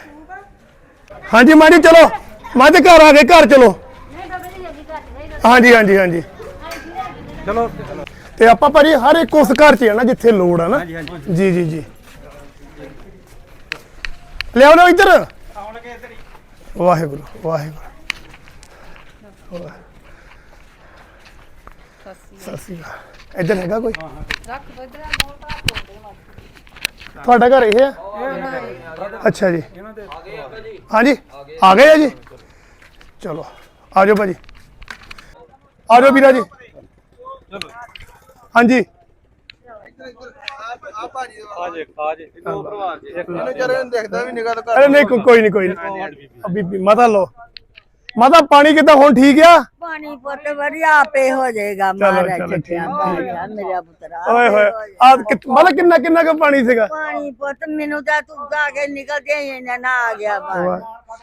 ਹਾਂਜੀ ਮਾਜੀ ਚਲੋ। ਮਾਝੇ ਘਰ ਆ ਗਏ ਘਰ ਚਲੋ। ਹਾਂਜੀ ਹਾਂਜੀ ਹਾਂਜੀ। ਚਲੋ। ਤੇ ਆਪਾਂ ਭਾਜੀ ਹਰ ਇੱਕ ਉਸ ਘਰ 'ਚ ਨਾ ਜਿੱਥੇ ਲੋੜ ਆ ਨਾ। ਜੀ ਜੀ ਜੀ। ਲਿਆਓ ਨਾ ਇੱਧਰ। ਵਾਹਿਗੁਰੂ ਵਾਹਿਗੁਰੂ। ਵਾਹਿਗੁਰੂ। ਸਤਿ ਸ਼੍ਰੀ ਅਕਾਲ ਇੱਧਰ ਹੈਗਾ ਕੋਈ ਤੁਹਾਡਾ ਘਰ ਇਹ ਹੈ ਅੱਛਾ ਜੀ ਹਾਂਜੀ ਆ ਗਏ ਆ ਜੀ ਚਲੋ ਆ ਜਾਓ ਭਾਜੀ ਆ ਜਾਓ ਵੀਰਾ ਜੀ ਹਾਂਜੀ ਅਰੇ ਨਹੀਂ ਕੋ- ਕੋਈ ਨਹੀਂ ਕੋਈ ਨਹੀਂ ਅਭੀ ਵੀ ਮਤਾ ਲਓ ਮਤਾ ਪਾਣੀ ਕਿਦਾਂ? ਹੁਣ ਠੀਕ ਆ? ਪਾਣੀ ਪੁੱਤ ਵਧੀਆ ਆਪੇ ਹੋ ਜਾਏਗਾ ਚਲੋ, ਮਹਾਰਾਜ ਚੱਕਿਆ ਮੇਰਾ ਪੁੱਤਰਾ ਓਏ ਹੋਏ ਆ ਮਤਲਬ ਕਿੰਨਾ ਕਿੰਨਾ ਕੁ ਪਾਣੀ ਸੀਗਾ? ਪਾਣੀ ਪੁੱਤ ਮੈਨੂੰ ਤਾਂ ਤੂੰ ਜਾ ਕੇ ਨਿਕਲਦੇ ਹੀ ਨਾ ਨਾ ਆ ਗਿਆ ਬਾਹਰ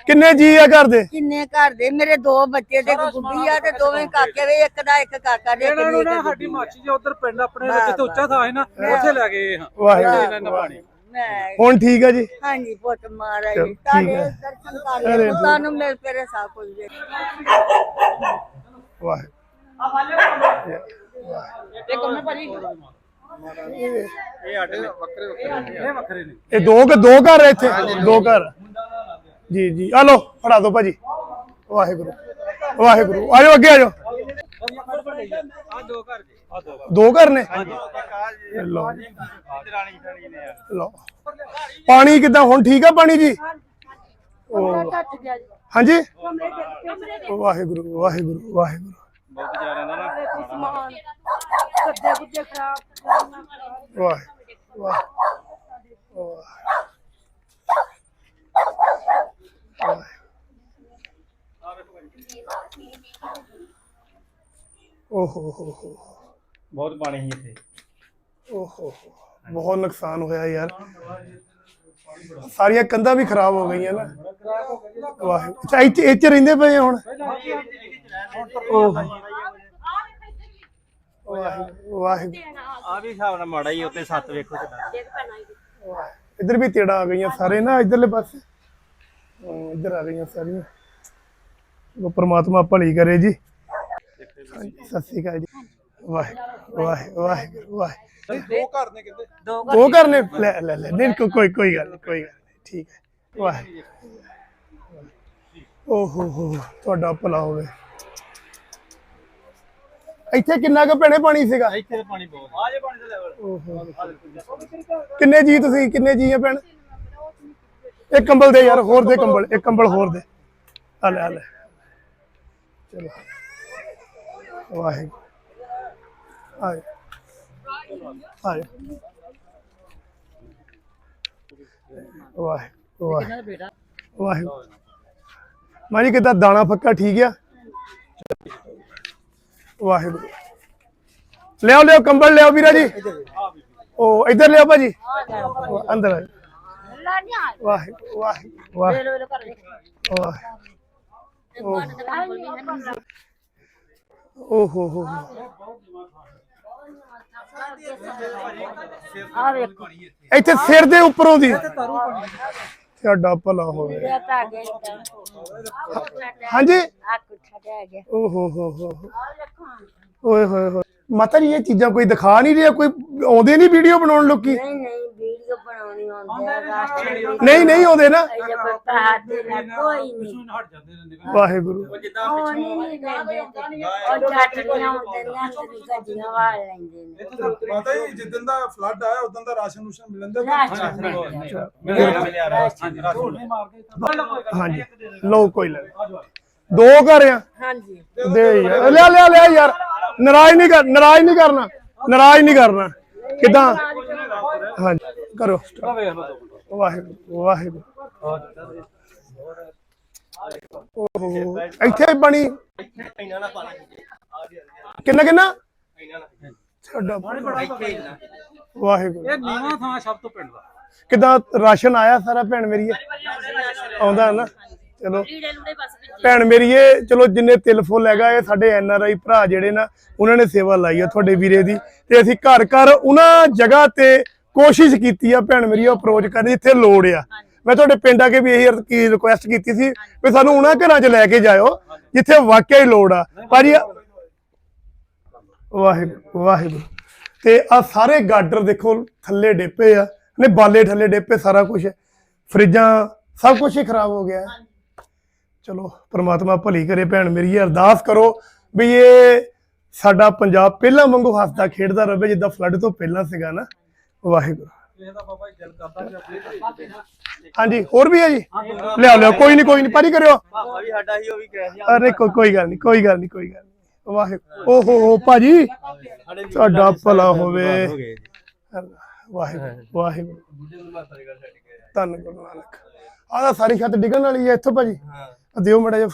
ਕਿੰਨੇ ਜੀ ਆ ਘਰ ਦੇ? ਕਿੰਨੇ ਘਰ ਦੇ? ਮੇਰੇ ਦੋ ਬੱਚੇ ਤੇ ਇੱਕ ਗੁੱਡੀ ਆ ਤੇ ਦੋਵੇਂ ਕਾਕੇ ਵੇ ਇੱਕ ਦਾ ਇੱਕ ਕਾਕਾ ਦੇ ਇਹਨਾਂ ਨੂੰ ਨਾ ਸਾਡੀ ਮਾਚੀ ਜੀ ਉਧਰ ਪਿੰਡ ਆਪਣੇ ਜਿੱਥੇ ਉੱਚਾ ਥਾਂ ਹੈ ਨਾ ਉੱਥੇ ਲੈ ਗਏ ਹਾਂ ਵਾਹਿਗੁਰੂ। ਇਹਨਾਂ ਨੇ ਪਾਣੀ। ਮੈਂ ਹੁਣ ਠੀਕ ਆ ਜੀ? ਹਾਂਜੀ ਪੁੱਤ ਮਹਾਰਾਜ ਚਲੋ, ਜੀ। ਠੀਕ ਤੁਹਾਡੇ ਹੈ। ਦਰਸ਼ਨ ਕਰ ਲਏ ਤੁਹਾਨੂੰ ਮਿਲ ਪਰੇ ਸਭ ਕੁਝ ਦੇ ਵਾਹਿਗੁਰੂ। ਇਹ ਵੱਖਰੇ ਨੇ ਇਹ ਦੋ ਕੁ- ਦੋ ਘਰ ਆ ਇੱਥੇ? ਦੋ ਘਰ। ਜੀ ਜੀ। ਆ ਲਓ ਫੜਾ ਦਿਓ ਭਾਜੀ। ਵਾਹਿਗੁਰੂ। ਵਾਹਿਗੁਰੂ। ਆ ਜਾਓ ਅੱਗੇ ਆ ਜਾਓ ਆ ਦੋ ਘਰ ਜੀ ਆ ਦੋ ਦੋ ਘਰ। ਨੇ ਲਓ ਲਓ। ਪਾਣੀ ਕਿਦਾਂ? ਹੁਣ ਠੀਕ ਆ ਪਾਣੀ ਜੀ? ਉਹ ਹਾਂਜੀ ਵਾਹਿਗੁਰੂ ਵਾਹਿਗੁਰੂ ਵਾਹਿਗੁਰੂ। ਬਹੁਤ ਵਿਚਾਰਿਆਂ ਦਾ ਨਾ। ਸਮਾਨ। ਕੱਦੇ ਕੁੱਦੇ ਖਰਾਬ। ਵਾਹ ਵਾਹ ਵਾਹ। ਓਹੋ ਹੋ ਹੋ। ਬਹੁਤ ਪਾਣੀ ਸੀ ਇੱਥੇ। ਓਹੋ ਹੋ ਬਹੁਤ ਨੁਕਸਾਨ ਹੋਇਆ ਯਾਰ। ਸਾਰੀਆਂ ਕੰਧਾਂ ਵੀ ਖਰਾਬ ਹੋ ਗਈਆਂ ਨਾ। ਵਾਹ ਅੱਛਾ ਇੱਥੇ ਇੱਥੇ ਰਹਿੰਦੇ ਪਏ ਹੁਣ? ਓਹ। ਆ ਵੀ ਹਿਸਾਬ ਨਾਲ ਮਾੜਾ ਹੀ ਉੱਤੇ ਸੱਤ ਵੇਖੋ ਕਿਦਾਂ। ਇੱਧਰ ਵੀ ਤੇੜਾ ਆ ਗਈਆਂ ਸਾਰੇ ਨਾ ਇੱਧਰਲੇ ਪਾਸੇ। ਇੱਧਰ ਆ ਗਈਆਂ ਸਾਰੀਆਂ। ਉਹ ਪ੍ਰਮਾਤਮਾ ਭਲੀ ਕਰੇ ਜੀ। ਹਾਂਜੀ, ਸਤਿ ਸ੍ਰੀ ਅਕਾਲ ਜੀ। ਵਾਹਿਗੁਰੂ ਵਾਹਿਗੁਰੂ ਵਾਹਿਗੁਰੂ ਵਾਹਿਗੁਰੂ ਦੋ ਘਰ ਨੇ ਕਿਤੇ ਉਹ ਕਰਨੇ ਲੈ ਲੈ ਲੈ ਨਹੀਂ ਕੋ- ਕੋਈ ਕੋਈ ਗੱਲ ਨਹੀਂ ਕੋਈ ਗੱਲ ਨਹੀਂ ਠੀਕ ਹੈ ਵਾਹਿਗੁਰੂ ਓਹੋ ਹੋ ਤੁਹਾਡਾ ਭਲਾ ਹੋਵੇ ਇੱਥੇ ਕਿੰਨਾ ਕੁ ਭੈਣੇ ਪਾਣੀ ਸੀਗਾ ਇੱਥੇ ਤਾਂ ਪਾਣੀ ਬਹੁਤ ਆ ਜੇ ਪਾਣੀ ਦਾ ਲੈਵਲ ਓਹੋ ਕਿੰਨੇ ਜੀ ਤੁਸੀਂ ਕਿੰਨੇ ਜੀ ਆ ਭੈਣ ਇੱਕ ਕੰਬਲ ਦੇ ਯਾਰ ਹੋਰ ਦੇ ਕੰਬਲ ਇੱਕ ਕੰਬਲ ਹੋਰ ਦੇ ਆ ਲੈ ਆ ਲੈ ਚਲੋ ਵਾਹਿਗੁਰੂ ਆਏ ਆਏ ਵਾਹਿਗੁਰੂ ਵਾਹਿਗੁਰੂ ਵਾਹਿਗੁਰੂ ਮਾਜੀ ਕਿਦਾਂ ਦਾਣਾ ਫੱਕਾ ਠੀਕ ਆ ਵਾਹਿਗੁਰੂ ਲਿਆਓ ਲਿਆਓ ਕੰਬਲ ਲਿਆਓ ਵੀਰਾ ਜੀ ਉਹ ਇੱਧਰ ਲਿਆਓ ਭਾਜੀ ਉਹ ਅੰਦਰ ਆਓ ਵਾਹਿਗੁਰੂ ਵਾਹਿਗੁਰੂ ਵਾਹਿਗੁਰੂ ਵਾਹਿਗੁਰੂ ਓ ਹੋ ਹੋ ਹੋ ਆ ਵੇਖੋ ਇੱਥੇ ਸਿਰ ਦੇ ਉੱਪਰੋਂ ਦੀ। ਤੁਹਾਡਾ ਭਲਾ ਹੋਵੇ। ਗਏ ਹਾਂਜੀ? ਆ ਕੁੱਠਾ ਗਿਆ। ਓ ਹੋ ਹੋ ਹੋ ਹੋ। ਓਏ ਹੋਏ ਹੋਏ। ਮਾਤਾ ਜੀ ਇਹ ਚੀਜ਼ਾਂ ਕੋਈ ਦਿਖਾ ਨਹੀਂ ਰਿਹਾ? ਕੋਈ ਆਉਂਦੇ ਨਹੀਂ ਵੀਡੀਓ ਬਣਾਉਣ ਲੋਕੀ? ਨਹੀਂ ਨਹੀਂ ਵੀਡੀਓ ਬਣਾਉਣੀ ਆਉਂਦੀ ਰਾਸ਼ਟਰ ਨਹੀਂ ਨਹੀਂ ਆਉਂਦੇ ਨਾ। ਹੱਥ ਦੇ ਨਾਲ ਕੋਈ ਨਹੀਂ। ਹਟ ਜਾਂਦੇ ਨੇ ਵਾਹਿਗੁਰੂ। ਉਹ ਨਹੀਂ ਨਹੀਂ ਲੈਂਦੇ ਉਹ ਚਾਟੀਆਂ ਹੁੰਦੇ ਨੇ ਅੰਦਰ ਗੱਡੀਆਂ ਵਾਲ ਲੈਂਦੇ ਨੇ। ਪਤਾ ਹੀ ਜਿੱਦਨ ਦਾ ਫਲੱਡ ਆਇਆ ਉਦੋਂ ਦਾ ਰਾਸ਼ਨ ਰੂਸ਼ਨ ਮਿਲਣ ਦਾ ਦੀ ਮਿਲਿਆ। ਰਾਸ਼ਨ। ਨਹੀਂ ਹਾਂਜੀ ਲਓ ਕੋਈ ਲੈ ਦੋ ਘਰ ਆ। ਹਾਂਜੀ। ਦੇ ਲਿਆ ਲਿਆ ਲਿਆ ਯਾਰ। ਨਾਰਾਜ਼ ਨਹੀਂ ਕਰ ਨਾਰਾਜ਼ ਨਹੀਂ ਕਰਨਾ। ਨਾਰਾਜ਼ ਨਹੀਂ ਕਰਨਾ। ਕਿਦਾਂ? ਹਾਂਜੀ ਕਰੋ। ਵਾਹਿਗੁਰੂ ਵਾਹਿਗੁਰੂ। ਓਹੋ ਇੱਥੇ ਬਣੀ? ਕਿੰਨਾ ਕਿੰਨਾ? ਸਾਡਾ ਵਾਹਿਗੁਰੂ। ਇਹ ਨੀਵਾਂ ਥਾਂ ਸਭ ਤੋਂ ਪਿੰਡ ਦਾ। ਕਿਦਾਂ ਰਾਸ਼ਨ ਆਇਆ ਸਾਰਾ ਭੈਣ ਮੇਰੀ? ਆਉਂਦਾ ਨਾ। ਚਲੋ। ਭੈਣ ਮੇਰੀ ਇਹ ਚਲੋ ਜਿੰਨੇ ਤਿਲ ਫੁੱਲ ਹੈਗਾ ਇਹ ਸਾਡੇ ਐਨ ਆਰ ਆਈ ਭਰਾ ਜਿਹੜੇ ਨਾ ਉਹਨਾਂ ਨੇ ਸੇਵਾ ਲਾਈ ਆ ਤੁਹਾਡੇ ਵੀਰੇ ਦੀ। ਤੇ ਅਸੀਂ ਘਰ ਘਰ ਉਹਨਾਂ ਜਗ੍ਹਾ ਤੇ ਕੋਸ਼ਿਸ਼ ਕੀਤੀ ਆ ਭੈਣ ਮੇਰੀ ਅਪਰੋਚ ਕਰਨ ਦੀ ਜਿੱਥੇ ਲੋੜ ਆ। ਮੈਂ ਤੁਹਾਡੇ ਪਿੰਡ ਆ ਕੇ ਵੀ ਇਹੀ ਕੀ ਰਿਕੁਐਸਟ ਕੀਤੀ ਸੀ ਵੀ ਸਾਨੂੰ ਉਹਨਾਂ ਘਰਾਂ 'ਚ ਲੈ ਕੇ ਜਾਇਓ ਜਿੱਥੇ ਵਾਕਿਆ ਹੀ ਲੋੜ ਆ। ਭਾਜੀ ਵਾਹਿਗੁਰੂ ਵਾਹਿਗੁਰੂ। ਤੇ ਆ ਸਾਰੇ ਗਾਡਰ ਦੇਖੋ ਥੱਲੇ ਡੇਪੇ ਆ ਨੇ ਬਾਲੇ ਥੱਲੇ ਡੇਪੇ ਸਾਰਾ ਕੁਝ ਫਰਿੱਜਾਂ ਸਭ ਕੁਝ ਹੀ ਖਰਾਬ ਹੋ ਗਿਆ। ਹੈ। ਚਲੋ, ਪ੍ਰਮਾਤਮਾ ਭਲੀ ਕਰੇ ਭੈਣ ਮੇਰੀ, ਇਹ ਅਰਦਾਸ ਕਰੋ ਵੀ ਇਹ ਸਾਡਾ ਪੰਜਾਬ ਪਹਿਲਾਂ ਵਾਂਗੂ ਹੱਸਦਾ ਖੇਡਦਾ ਰਹੇ ਜਿੱਦਾਂ ਫਲੱਡ ਤੋਂ ਪਹਿਲਾਂ ਸੀਗਾ ਨਾ। ਵਾਹਿਗੁਰੂ। ਇਹ ਤਾਂ ਹਾਂਜੀ, ਹੋਰ ਵੀ ਹੈ ਜੀ? ਲਿਆਓ ਲਿਆਓ, ਕੋਈ ਨਹੀਂ ਕੋਈ ਨਹੀਂ ਪਾਰੀ ਕਰਿਓ। ਵੀ ਸਾਡਾ ਹੀ ਉਹ ਵੀ ਕਹਿ ਰਿਹਾ ਅਰੇ ਕੋਈ ਗੱਲ ਨਹੀਂ, ਕੋਈ ਗੱਲ ਨਹੀਂ, ਕੋਈ ਗੱਲ ਨਹੀਂ। ਵਾਹਿਗੁਰੂ। ਓਹੋ ਹੋ ਭਾਜੀ, ਤੁਹਾਡਾ ਭਲਾ ਹੋਵੇ। ਵਾਹਿਗੁਰੂ ਵਾਹਿਗੁਰੂ। ਧੰਨ ਗੁਰੂ ਨਾਨਕ। ਆਹ ਸਾਰੀ ਛੱਤ ਡਿੱਗਣ ਵਾਲੀ ਹੈ ਇੱਥੋਂ, ਭਾਜੀ। ਆਹ ਦਿਓ ਮੜਾ ਜਿਹਾ।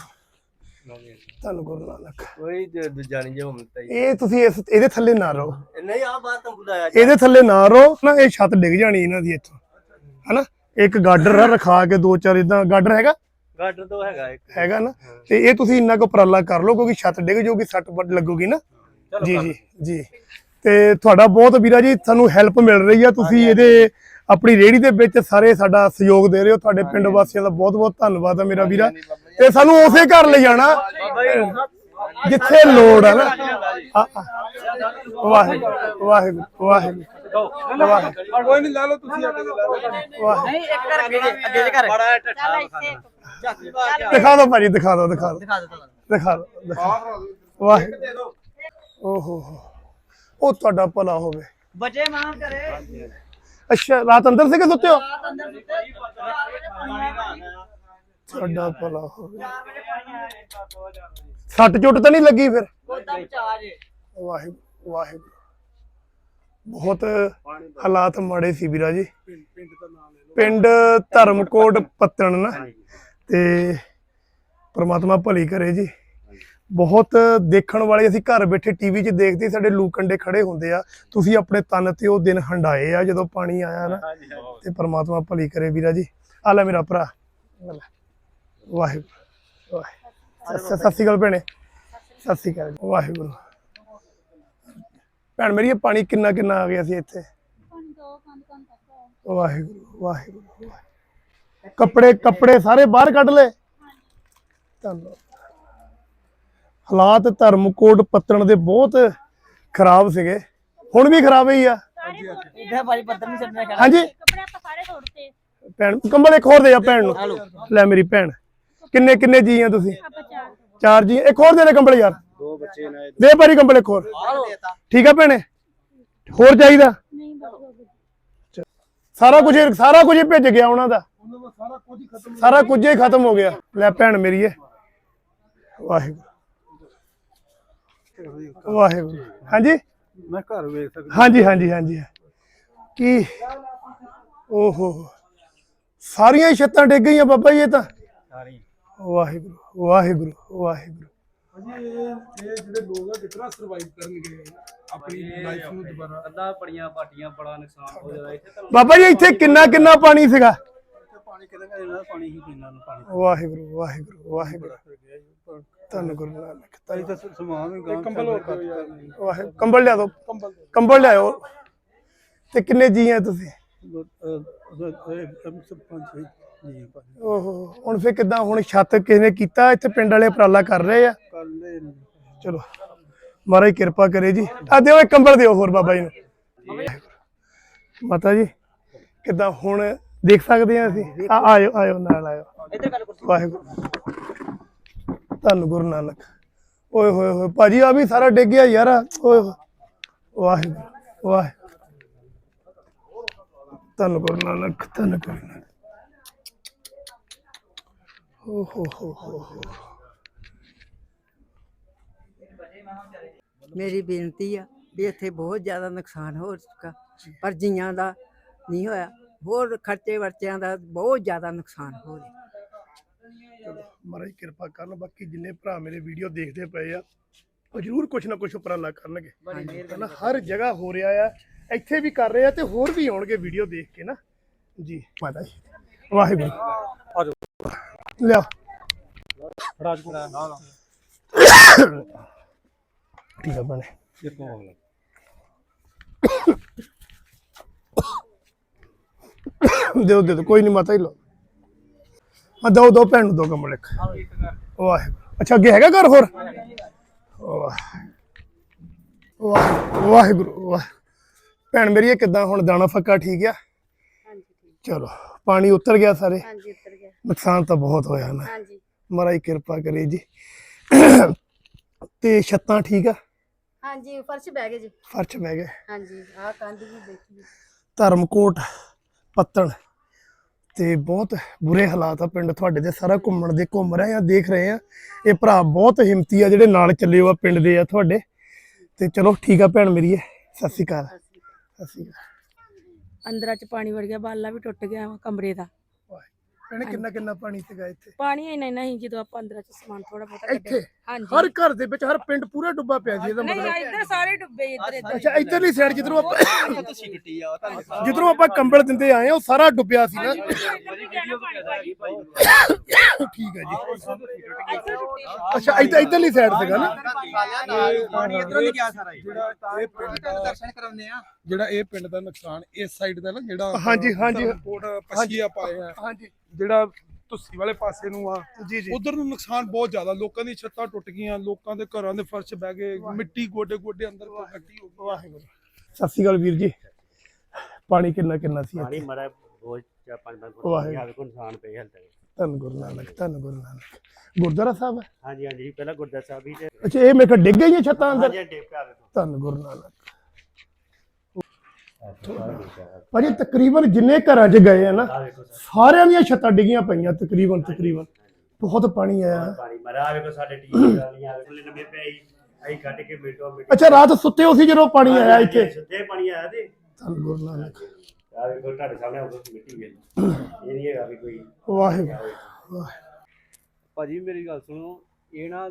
ਧੰਨ ਗੁਰੂ ਨਾਨਕ। ਕੋਈ ਦੂਜਾ ਨਹੀਂ ਜੇ ਹੁੰਦਾ ਹੀ। ਇਹ ਤੁਸੀਂ ਇਸ ਇਹਦੇ ਥੱਲੇ ਨਾ ਰਹੋ। ਨਹੀਂ ਆ ਬਾਤ ਤੰਬੂ ਦਾ ਆਇਆ ਇਹਦੇ ਥੱਲੇ ਨਾ ਰਹੋ। ਨਾ ਇਹ ਛੱਤ ਡਿੱਗ ਜਾਣੀ ਇਹਨਾਂ ਦੀ ਇੱਥੋਂ। ਹਨਾ? ਇੱਕ ਗਾਡਰ ਆ ਰਖਾ ਕੇ ਦੋ ਚਾਰ ਇਦਾਂ ਗਾਡਰ ਹੈਗਾ? ਗਾਡਰ ਤੋਂ ਹੈਗਾ ਇੱਕ। ਹੈਗਾ ਨਾ? ਤੇ ਇਹ ਤੁਸੀਂ ਇੰਨਾ ਕੁ ਉਪਰਾਲਾ ਕਰ ਲਓ ਕਿਉਂਕਿ ਛੱਤ ਡਿੱਗ ਜਾਊਗੀ ਸੱਟ ਵੱਟ ਲੱਗੂਗੀ ਨਾ। ਜੀ ਜੀ ਜੀ। ਤੇ ਤੁਹਾਡਾ ਬਹੁਤ ਵੀਰਾ ਜੀ ਤੁਹਾਨੂੰ ਹੈਲਪ ਮਿਲ ਰਹੀ ਆ। ਤੁਸੀਂ ਇਹਦੇ ਆਪਣੀ ਰੇੜੀ ਦੇ ਵਿੱਚ ਸਾਰੇ ਸਾਡਾ ਸਹਿਯੋਗ ਦੇ ਰਹੇ ਹੋ। ਤੁਹਾਡੇ ਪਿੰਡ ਵਾਸੀਆਂ ਦਾ ਬਹੁਤ ਬਹੁਤ ਧੰਨਵਾਦ ਆ ਮੇਰਾ ਵੀਰਾ। ਤੇ ਸਾਨੂੰ ਉਸੇ ਘਰ ਲੈ ਜਾਣਾ। ਜਿੱਥੇ ਲੋੜ ਆ ਨਾ। ਵਾਹਿਗੁਰੂ ਵਾਹਿਗੁਰੂ ਵਾਹਿਗੁਰੂ। ਵਾਹਿਗੁਰੂ ਕੋਈ ਨਹੀਂ ਲਾ ਲਓ ਤੁਸੀਂ ਅੱਗੇ ਲਾ ਲਓ। ਵਾਹਿਗੁਰੂ। ਬੜਾ ਠੱਠਾ ਦਿਖਾ ਦਿਓ ਭਾਜੀ ਦਿਖਾ ਦਿਓ ਦਿਖਾ ਦਿਓ। ਦਿਖਾ ਦਿਓ। ਵਾਹਿਗੁਰੂ। ਓਹੋ ਹੋ। ਉਹ ਤੁਹਾਡਾ ਭਲਾ ਹੋਵੇ। ਬਚੇ ਮਾਂ ਕਰੇ ਅੱਛਾ ਰਾਤ ਅੰਦਰ ਸੀਗੇ ਸੁੱਤੇ ਹੋ? ਤੁਹਾਡਾ ਭਲਾ ਹੋਵੇ। ਸੱਟ ਚੁੱਟ ਤਾਂ ਨਹੀਂ ਲੱਗੀ ਫਿਰ? ਵਾਹਿਗੁਰੂ ਵਾਹਿਗੁਰੂ। ਬਹੁਤ ਹਾਲਾਤ ਮਾੜੇ ਸੀ ਵੀਰਾ ਜੀ। ਪਿੰਡ ਧਰਮਕੋਟ ਪੱਤਣ ਨਾ। ਤੇ ਪ੍ਰਮਾਤਮਾ ਭਲੀ ਕਰੇ ਜੀ। ਬਹੁਤ ਦੇਖਣ ਵਾਲੇ ਅਸੀਂ ਘਰ ਬੈਠੇ ਟੀਵੀ 'ਚ ਦੇਖਦੇ ਸਾਡੇ ਲੂਕੰਡੇ ਖੜੇ ਹੁੰਦੇ ਆ। ਤੁਸੀਂ ਆਪਣੇ ਤਨ ਤੇ ਉਹ ਦਿਨ ਹੰਡਾਏ ਆ ਜਦੋਂ ਪਾਣੀ ਆਇਆ ਨਾ। ਤੇ ਪ੍ਰਮਾਤਮਾ ਭਲੀ ਕਰੇ ਵੀਰਾ ਜੀ। ਆ ਲੈ ਮੇਰਾ ਭਰਾ। ਲੈ। ਵਾਹਿਗੁਰੂ। ਵਾਹਿਗੁਰੂ। ਸਤਿ ਸ਼੍ਰੀ ਅਕਾਲ ਭੈਣੇ। ਸਤਿ ਸ਼੍ਰੀ ਅਕਾਲ ਜੀ। ਵਾਹਿਗੁਰੂ। ਭੈਣ ਮੇਰੀ ਇਹ ਪਾਣੀ ਕਿੰਨਾ ਕਿੰਨਾ ਆ ਗਿਆ ਸੀ ਇੱਥੇ? ਵਾਹਿਗੁਰੂ ਵਾਹਿਗੁਰੂ। ਕੱਪੜੇ ਕੱਪੜੇ ਸਾਰੇ ਬਾਹਰ ਕੱਢ ਲਏ? ਧੰਨਵਾਦ। ਹਾਲਾਤ ਧਰਮਕੋਟ ਪੱਤਣ ਦੇ ਬਹੁਤ ਖਰਾਬ ਸੀਗੇ। ਹੁਣ ਵੀ ਖਰਾਬ ਹੀ ਆ। ਇੱਥੇ ਭਾਈ ਪੱਤਰ ਨਹੀਂ ਛੱਡਣਾ ਹਾਂਜੀ। ਕੱਪੜੇ ਆਪਾਂ ਸਾਰੇ ਤੋੜਤੇ ਭੈਣ ਕੰਬਲ ਇੱਕ ਹੋਰ ਦੇ ਆ ਭੈਣ ਨੂੰ। ਲੈ ਮੇਰੀ ਭੈਣ। ਕਿੰਨੇ ਕਿੰਨੇ ਜੀ ਆ ਤੁਸੀਂ? ਆਪਾਂ ਚਾਰ। ਚਾਰ ਜੀ। ਇੱਕ ਹੋਰ ਦੇ ਦੇ ਕੰਬਲ ਯਾਰ। ਦੋ ਬੱਚੇ ਨੇ। ਦੇ ਭਾਰੀ ਕੰਬਲ ਇੱਕ ਹੋਰ। ਠੀਕ ਆ ਭੈਣੇ? ਹੋਰ ਚਾਹੀਦਾ? ਸਾਰਾ ਕੁਝ ਸਾਰਾ ਕੁਝ ਭਿੱਜ ਗਿਆ ਉਹਨਾਂ ਦਾ। ਸਾਰਾ ਕੁਝ ਹੀ ਖਤਮ ਹੋ ਗਿਆ। ਲੈ ਭੈਣ ਮੇਰੀ ਏ ਵਾਹਿਗੁਰੂ। ਵਾਹਿਗੁਰੂ। ਹਾਂਜੀ? ਮੈਂ ਘਰ ਵੇਖ ਸਕਦਾ। ਹਾਂਜੀ ਹਾਂਜੀ ਹਾਂਜੀ। ਕੀ? ਓਹੋ। ਸਾਰੀਆਂ ਛੱਤਾਂ ਡਿੱਗ ਗਈਆਂ ਬਾਬਾ ਜੀ ਇਹ ਤਾਂ। ਸਾਰੀ ਵਾਹਿਗੁਰੂ ਵਾਹਿਗੁਰੂ ਵਾਹਿਗੁਰੂ। ਅਜੀ ਇਹ ਇਹ ਜਿਹੜੇ ਲੋਕ ਆ ਕਿਤਨਾ ਸਰਵਾਈਵ ਕਰਨਗੇ ਆਪਣੀ ਲਾਈਫ ਨੂੰ ਦੁਬਾਰਾ? ਅੱਧਾ ਬੜੀਆਂ ਪਾਟੀਆਂ ਬੜਾ ਨੁਕਸਾਨ ਹੋ ਜਾਂਦਾ। ਇੱਥੇ ਤਾਂ ਬਾਬਾ ਜੀ ਇੱਥੇ ਕਿੰਨਾ ਕਿੰਨਾ ਪਾਣੀ ਸੀਗਾ? ਪਾਣੀ ਕਿਤੇ ਨਾ ਪਾਣੀ ਹੀ ਪੀਣਾ ਨੂੰ ਪਾਣੀ ਵਾਹਿਗੁਰੂ ਵਾਹਿਗੁਰੂ ਵਾਹਿਗੁਰੂ। ਧੰਨ ਗੁਰੂ ਨਾਨਕ ਧੰਨ ਤਾਂ ਸਮਾਨ ਵੀ ਗਾਂ ਕੰਬਲ ਹੋਰ ਦਿਓ ਯਾਰ। ਵਾਹਿਗੁਰੂ ਕੰਬਲ ਲਿਆ ਦਿਓ ਕੰਬਲ ਕੰਬਲ ਲਿਆਓ ਤੇ ਕਿੰਨੇ ਜੀ ਆ ਤੁਸੀਂ? ਪੰਜ ਜੀ। ਓਹੋ ਹੁਣ ਫੇ ਕਿਦਾਂ? ਹੁਣ ਛੱਤ ਕਿਸੇ ਨੇ ਕੀਤਾ ਇੱਥੇ ਪਿੰਡ ਵਾਲੇ ਉਪਰਾਲਾ ਕਰ ਰਹੇ ਆ? ਕੱਲ ਦੇ ਚਲੋ ਮਹਾਰਾਜ ਕਿਰਪਾ ਕਰੇ ਜੀ। ਆ ਦਿਓ ਇੱਕ ਕੰਬਲ ਦਿਓ ਹੋਰ ਬਾਬਾ ਜੀ ਨੂੰ। ਮਾਤਾ ਜੀ ਕਿਦਾਂ? ਹੁਣ ਦੇਖ ਸਕਦੇ ਆ ਅਸੀਂ? ਆ ਆਇਓ ਆਇਓ ਨਾਲ ਆਇਓ। ਇੱਧਰ ਗੱਲ ਕੁਰਸੀ। ਵਾਹਿਗੁਰੂ। ਧੰਨ ਗੁਰੂ ਨਾਨਕ। ਓਏ ਹੋਏ ਹੋਏ ਭਾਜੀ ਆ ਵੀ ਸਾਰਾ ਡਿੱਗ ਗਿਆ ਯਾਰ। ਓਏ ਵਾਹਿਗੁਰੂ ਵਾਹਿ ਧੰਨ ਗੁਰੂ ਨਾਨਕ ਧੰਨ ਗੁਰੂ ਨਾਨਕ। ਹੋ ਹੋ ਹੋ ਹੋ ਮੇਰੀ ਬੇਨਤੀ ਆ ਵੀ ਇੱਥੇ ਬਹੁਤ ਜ਼ਿਆਦਾ ਨੁਕਸਾਨ ਹੋ ਚੁੱਕਾ ਪਰ ਜੀਆਂ ਦਾ ਨਹੀਂ ਹੋਇਆ ਹੋਰ ਖਰਚੇ ਵਰਚਿਆਂ ਦਾ ਬਹੁਤ ਜ਼ਿਆਦਾ ਨੁਕਸਾਨ ਹੋ ਰਿਹਾ। ਚਲੋ ਮਹਾਰਾਜ ਕਿਰਪਾ ਕਰਨ ਬਾਕੀ ਜਿੰਨੇ ਭਰਾ ਮੇਰੇ ਵੀਡੀਓ ਦੇਖਦੇ ਪਏ ਆ ਉਹ ਜ਼ਰੂਰ ਕੁਛ ਨਾ ਕੁਛ ਉਪਰਾਲਾ ਕਰਨਗੇ। ਹਨਾ ਹਰ ਜਗ੍ਹਾ ਹੋ ਰਿਹਾ ਆ ਇੱਥੇ ਵੀ ਕਰ ਰਹੇ ਆ ਤੇ ਹੋਰ ਵੀ ਆਉਣਗੇ ਵੀਡੀਓ ਦੇਖ ਕੇ ਨਾ। ਜੀ ਮਾਤਾ ਜੀ ਵਾਹਿਗੁਰੂ ਲਿਆ। ਰਾਜਕੋਟ ਠੀਕ ਆ ਭੈਣੇ। ਦਿਓ ਦਿਓ ਕੋਈ ਨਹੀਂ ਮਾਤਾ ਹੀ ਲੋ ਆ ਦੋ ਦੋ ਭੈਣ ਨੂੰ ਦੋ ਕੰਬਲ ਇੱਕ ਵਾਹਿਗੁਰੂ। ਅੱਛਾ ਅੱਗੇ ਹੈਗਾ ਘਰ ਹੋਰ? ਵਾਹ ਵਾਹ ਵਾਹਿਗੁਰੂ ਵਾਹ ਭੈਣ ਮੇਰੀ ਇਹ ਕਿਦਾਂ ਹੁਣ ਦਾਣਾ ਫੱਕਾ ਠੀਕ ਆ? ਹਾਂਜੀ ਠੀਕ। ਚਲੋ ਪਾਣੀ ਉਤਰ ਗਿਆ ਸਾਰੇ। ਹਾਂਜੀ ਨੁਕਸਾਨ ਤਾਂ ਬਹੁਤ ਹੋਇਆ ਨਾ। ਹਾਂਜੀ। ਮਹਾਰਾਜ ਕਿਰਪਾ ਕਰੇ ਜੀ। ਤੇ ਛੱਤਾਂ ਠੀਕ ਆ? ਹਾਂਜੀ ਫਰਸ਼ ਬਹਿ ਗਏ ਜੀ। ਫਰਸ਼ ਬਹਿ ਗਏ। ਹਾਂਜੀ ਆਹ ਕੰਧ ਵੀ ਦੇਖੀ ਧਰਮਕੋਟ ਪੱਤਣ। ਤੇ ਬਹੁਤ ਬੁਰੇ ਹਾਲਾਤ ਆ ਪਿੰਡ ਤੁਹਾਡੇ ਦੇ। ਸਾਰਾ ਘੁੰਮਣ ਦੇ ਘੁੰਮ ਰਹੇ ਆ ਦੇਖ ਰਹੇ ਆ। ਇਹ ਭਰਾ ਬਹੁਤ ਹਿੰਮਤੀ ਆ ਜਿਹੜੇ ਨਾਲ ਚੱਲੇ ਹੋ ਆ ਪਿੰਡ ਦੇ ਆ ਤੁਹਾਡੇ। ਤੇ ਚਲੋ ਠੀਕ ਆ ਭੈਣ ਮੇਰੀ ਸਤਿ ਸ਼੍ਰੀ ਅਕਾਲ। ਸਤਿ ਸ਼੍ਰੀ ਅਕਾਲ। ਅੰਦਰਾਂ ਚ ਪਾਣੀ ਵੜ ਗਿਆ ਬਾਲਾ ਵੀ ਟੁੱਟ ਗਿਆ ਵਾ ਕਮਰੇ ਦਾ। ਭੈਣੇ ਕਿੰਨਾ ਕਿੰਨਾ ਪਾਣੀ ਸੀਗਾ ਇੱਥੇ? ਪਾਣੀ ਇੰਨਾ ਇੰਨਾ ਹੀ ਜਦੋਂ ਆਪਾਂ ਅੰਦਰਾਂ ਚ ਸਮਾਨ ਥੋੜਾ ਬਹੁਤਾ ਇੱਥੇ? ਹਾਂਜੀ। ਹਰ ਘਰ ਦੇ ਵਿੱਚ ਹਰ ਪਿੰਡ ਪੂਰਾ ਡੁੱਬਾ ਪਿਆ ਜੀ ਇਹਦਾ ਨਹੀਂ ਮਤਲਬ। ਇੱਧਰ ਸਾਰੇ ਡੁੱਬੇ ਇੱਧਰ ਇੱਧਰ। ਅੱਛਾ ਇੱਧਰਲੀ ਸਾਈਡ ਜਿੱਧਰੋਂ ਆਪਾਂ ਤੁਸੀਂ ਟੁੱਟੀ ਆ ਤੁਹਾਨੂੰ ਜਿੱਧਰੋਂ ਆਪਾਂ ਕੰਬਲ ਦਿੰਦੇ ਆਏ ਆ ਉਹ ਸਾਰਾ ਡੁੱਬਿਆ ਸੀ ਨਾ। ਠੀਕ ਹੈ ਜੀ। ਅੱਛਾ ਇੱਧਰ ਇੱਧਰਲੀ ਸਾਈਡ ਸੀਗਾ ਨਾ। ਪਾਣੀ ਇਧਰੋਂ ਨਹੀਂ ਗਿਆ ਸਾਰਾ ਜਿਹੜਾ ਇਹ ਪਿੰਡ ਦਾ ਦਰਸ਼ਨ ਕਰਾਉਂਦੇ ਆ। ਜਿਹੜਾ ਇਹ ਪਿੰਡ ਦਾ ਨੁਕਸਾਨ ਇਸ ਸਾਈਡ ਦਾ ਨਾ ਜਿਹੜਾ ਹਾਂਜੀ, ਹਾਂਜੀ। ਕੋਟ ਪਛੀਆ ਪਾਏ ਆ। ਹਾਂਜੀ। ਜਿਹੜਾ ਤੁਸੀ ਵਾਲੇ ਪਾਸੇ ਨੂੰ ਆ। ਜੀ ਜੀ। ਉਧਰ ਨੂੰ ਨੁਕਸਾਨ ਬਹੁਤ ਜ਼ਿਆਦਾ। ਲੋਕਾਂ ਦੀ ਛੱਤਾਂ ਟੁੱਟ ਗਈਆਂ ਲੋਕਾਂ ਦੇ ਘਰਾਂ ਦੇ ਫਰਸ਼ ਬਹਿ ਗਏ ਮਿੱਟੀ ਗੋਡੇ ਗੋਡੇ ਅੰਦਰ ਇਕੱਠੀ ਹੋ ਗਈ। ਵਾਹਿਗੁਰੂ। ਸਤਿ ਸ਼੍ਰੀ ਅਕਾਲ ਵੀਰ ਜੀ। ਪਾਣੀ ਕਿੰਨਾ ਕਿੰਨਾ ਸੀ ਪਾਣੀ ਮਰਾ ਬਹੁਤ ਚਾਰ ਪੰਜ ਪੰਜ। ਫੁੱਟ ਵੇਖੋ ਨਿਸ਼ਾਨ ਪਏ ਹਲ ਤੱਕ। ਧੰਨ ਗੁਰੂ ਨਾਨਕ ਧੰਨ ਗੁਰੂ ਨਾਨਕ। ਗੁਰਦੁਆਰਾ ਸਾਹਿਬ ਹੈ? ਹਾਂਜੀ ਹਾਂਜੀ ਪਹਿਲਾਂ ਗੁਰਦਾਸ ਸਾਹਿਬ ਵੀ ਤੇ ਅੱਛਾ ਇਹ ਮੇਰੇ ਕੋਲ ਡਿੱਗ ਗਈਆਂ ਛੱਤਾਂ ਅੰਦਰ? ਹਾਂਜੀ ਡੇਪ ਕਾ ਵੇਖੋ ਧੰਨ ਗੁਰੂ ਨਾਨਕ। ਭਾਜੀ ਤਕਰੀਬਨ ਜਿੰਨੇ ਘਰਾਂ 'ਚ ਗਏ ਆ ਨਾ ਸਾਰਿਆਂ ਦੀਆਂ ਛੱਤਾਂ ਡਿੱਗੀਆਂ ਪਈਆਂ ਤਕਰੀਬਨ ਤਕਰੀਬਨ। ਬਹੁਤ ਪਾਣੀ ਆਇਆ। ਪਾਣੀ ਮਰਾ ਆ ਵੇਖੋ ਸਾਡੇ ਟੀਵੀ ਵਾਲੀਆਂ ਵੇਖੋ ਲੰਮੇ ਪਏ ਸੀ ਅਸੀਂ ਕੱਢ ਕੇ ਮਿੰਟੋ ਮਿੰਟ ਅੱਛਾ ਰਾਤ ਸੁੱਤੇ ਹੋ ਸੀ ਜਦੋਂ ਪਾਣੀ ਆਇਆ ਇੱਥੇ? ਸਿੱਧੇ ਪਾਣੀ ਆਇਆ ਤੇ। ਧੰਨ ਗੁਰੂ ਨਾਨਕ। ਆ ਵੇਖੋ ਤੁਹਾਡੇ ਸਾਹਮਣੇ ਉਦੋਂ ਮਿੱਟੀ ਵੇਖ ਇਹ ਨਹੀਂ ਹੈਗਾ ਵੀ ਕੋਈ। ਵਾਹਿਗੁਰੂ। ਭਾਜੀ ਮੇਰੀ ਗੱਲ ਸੁਣੋ। ਇਹ ਨਾ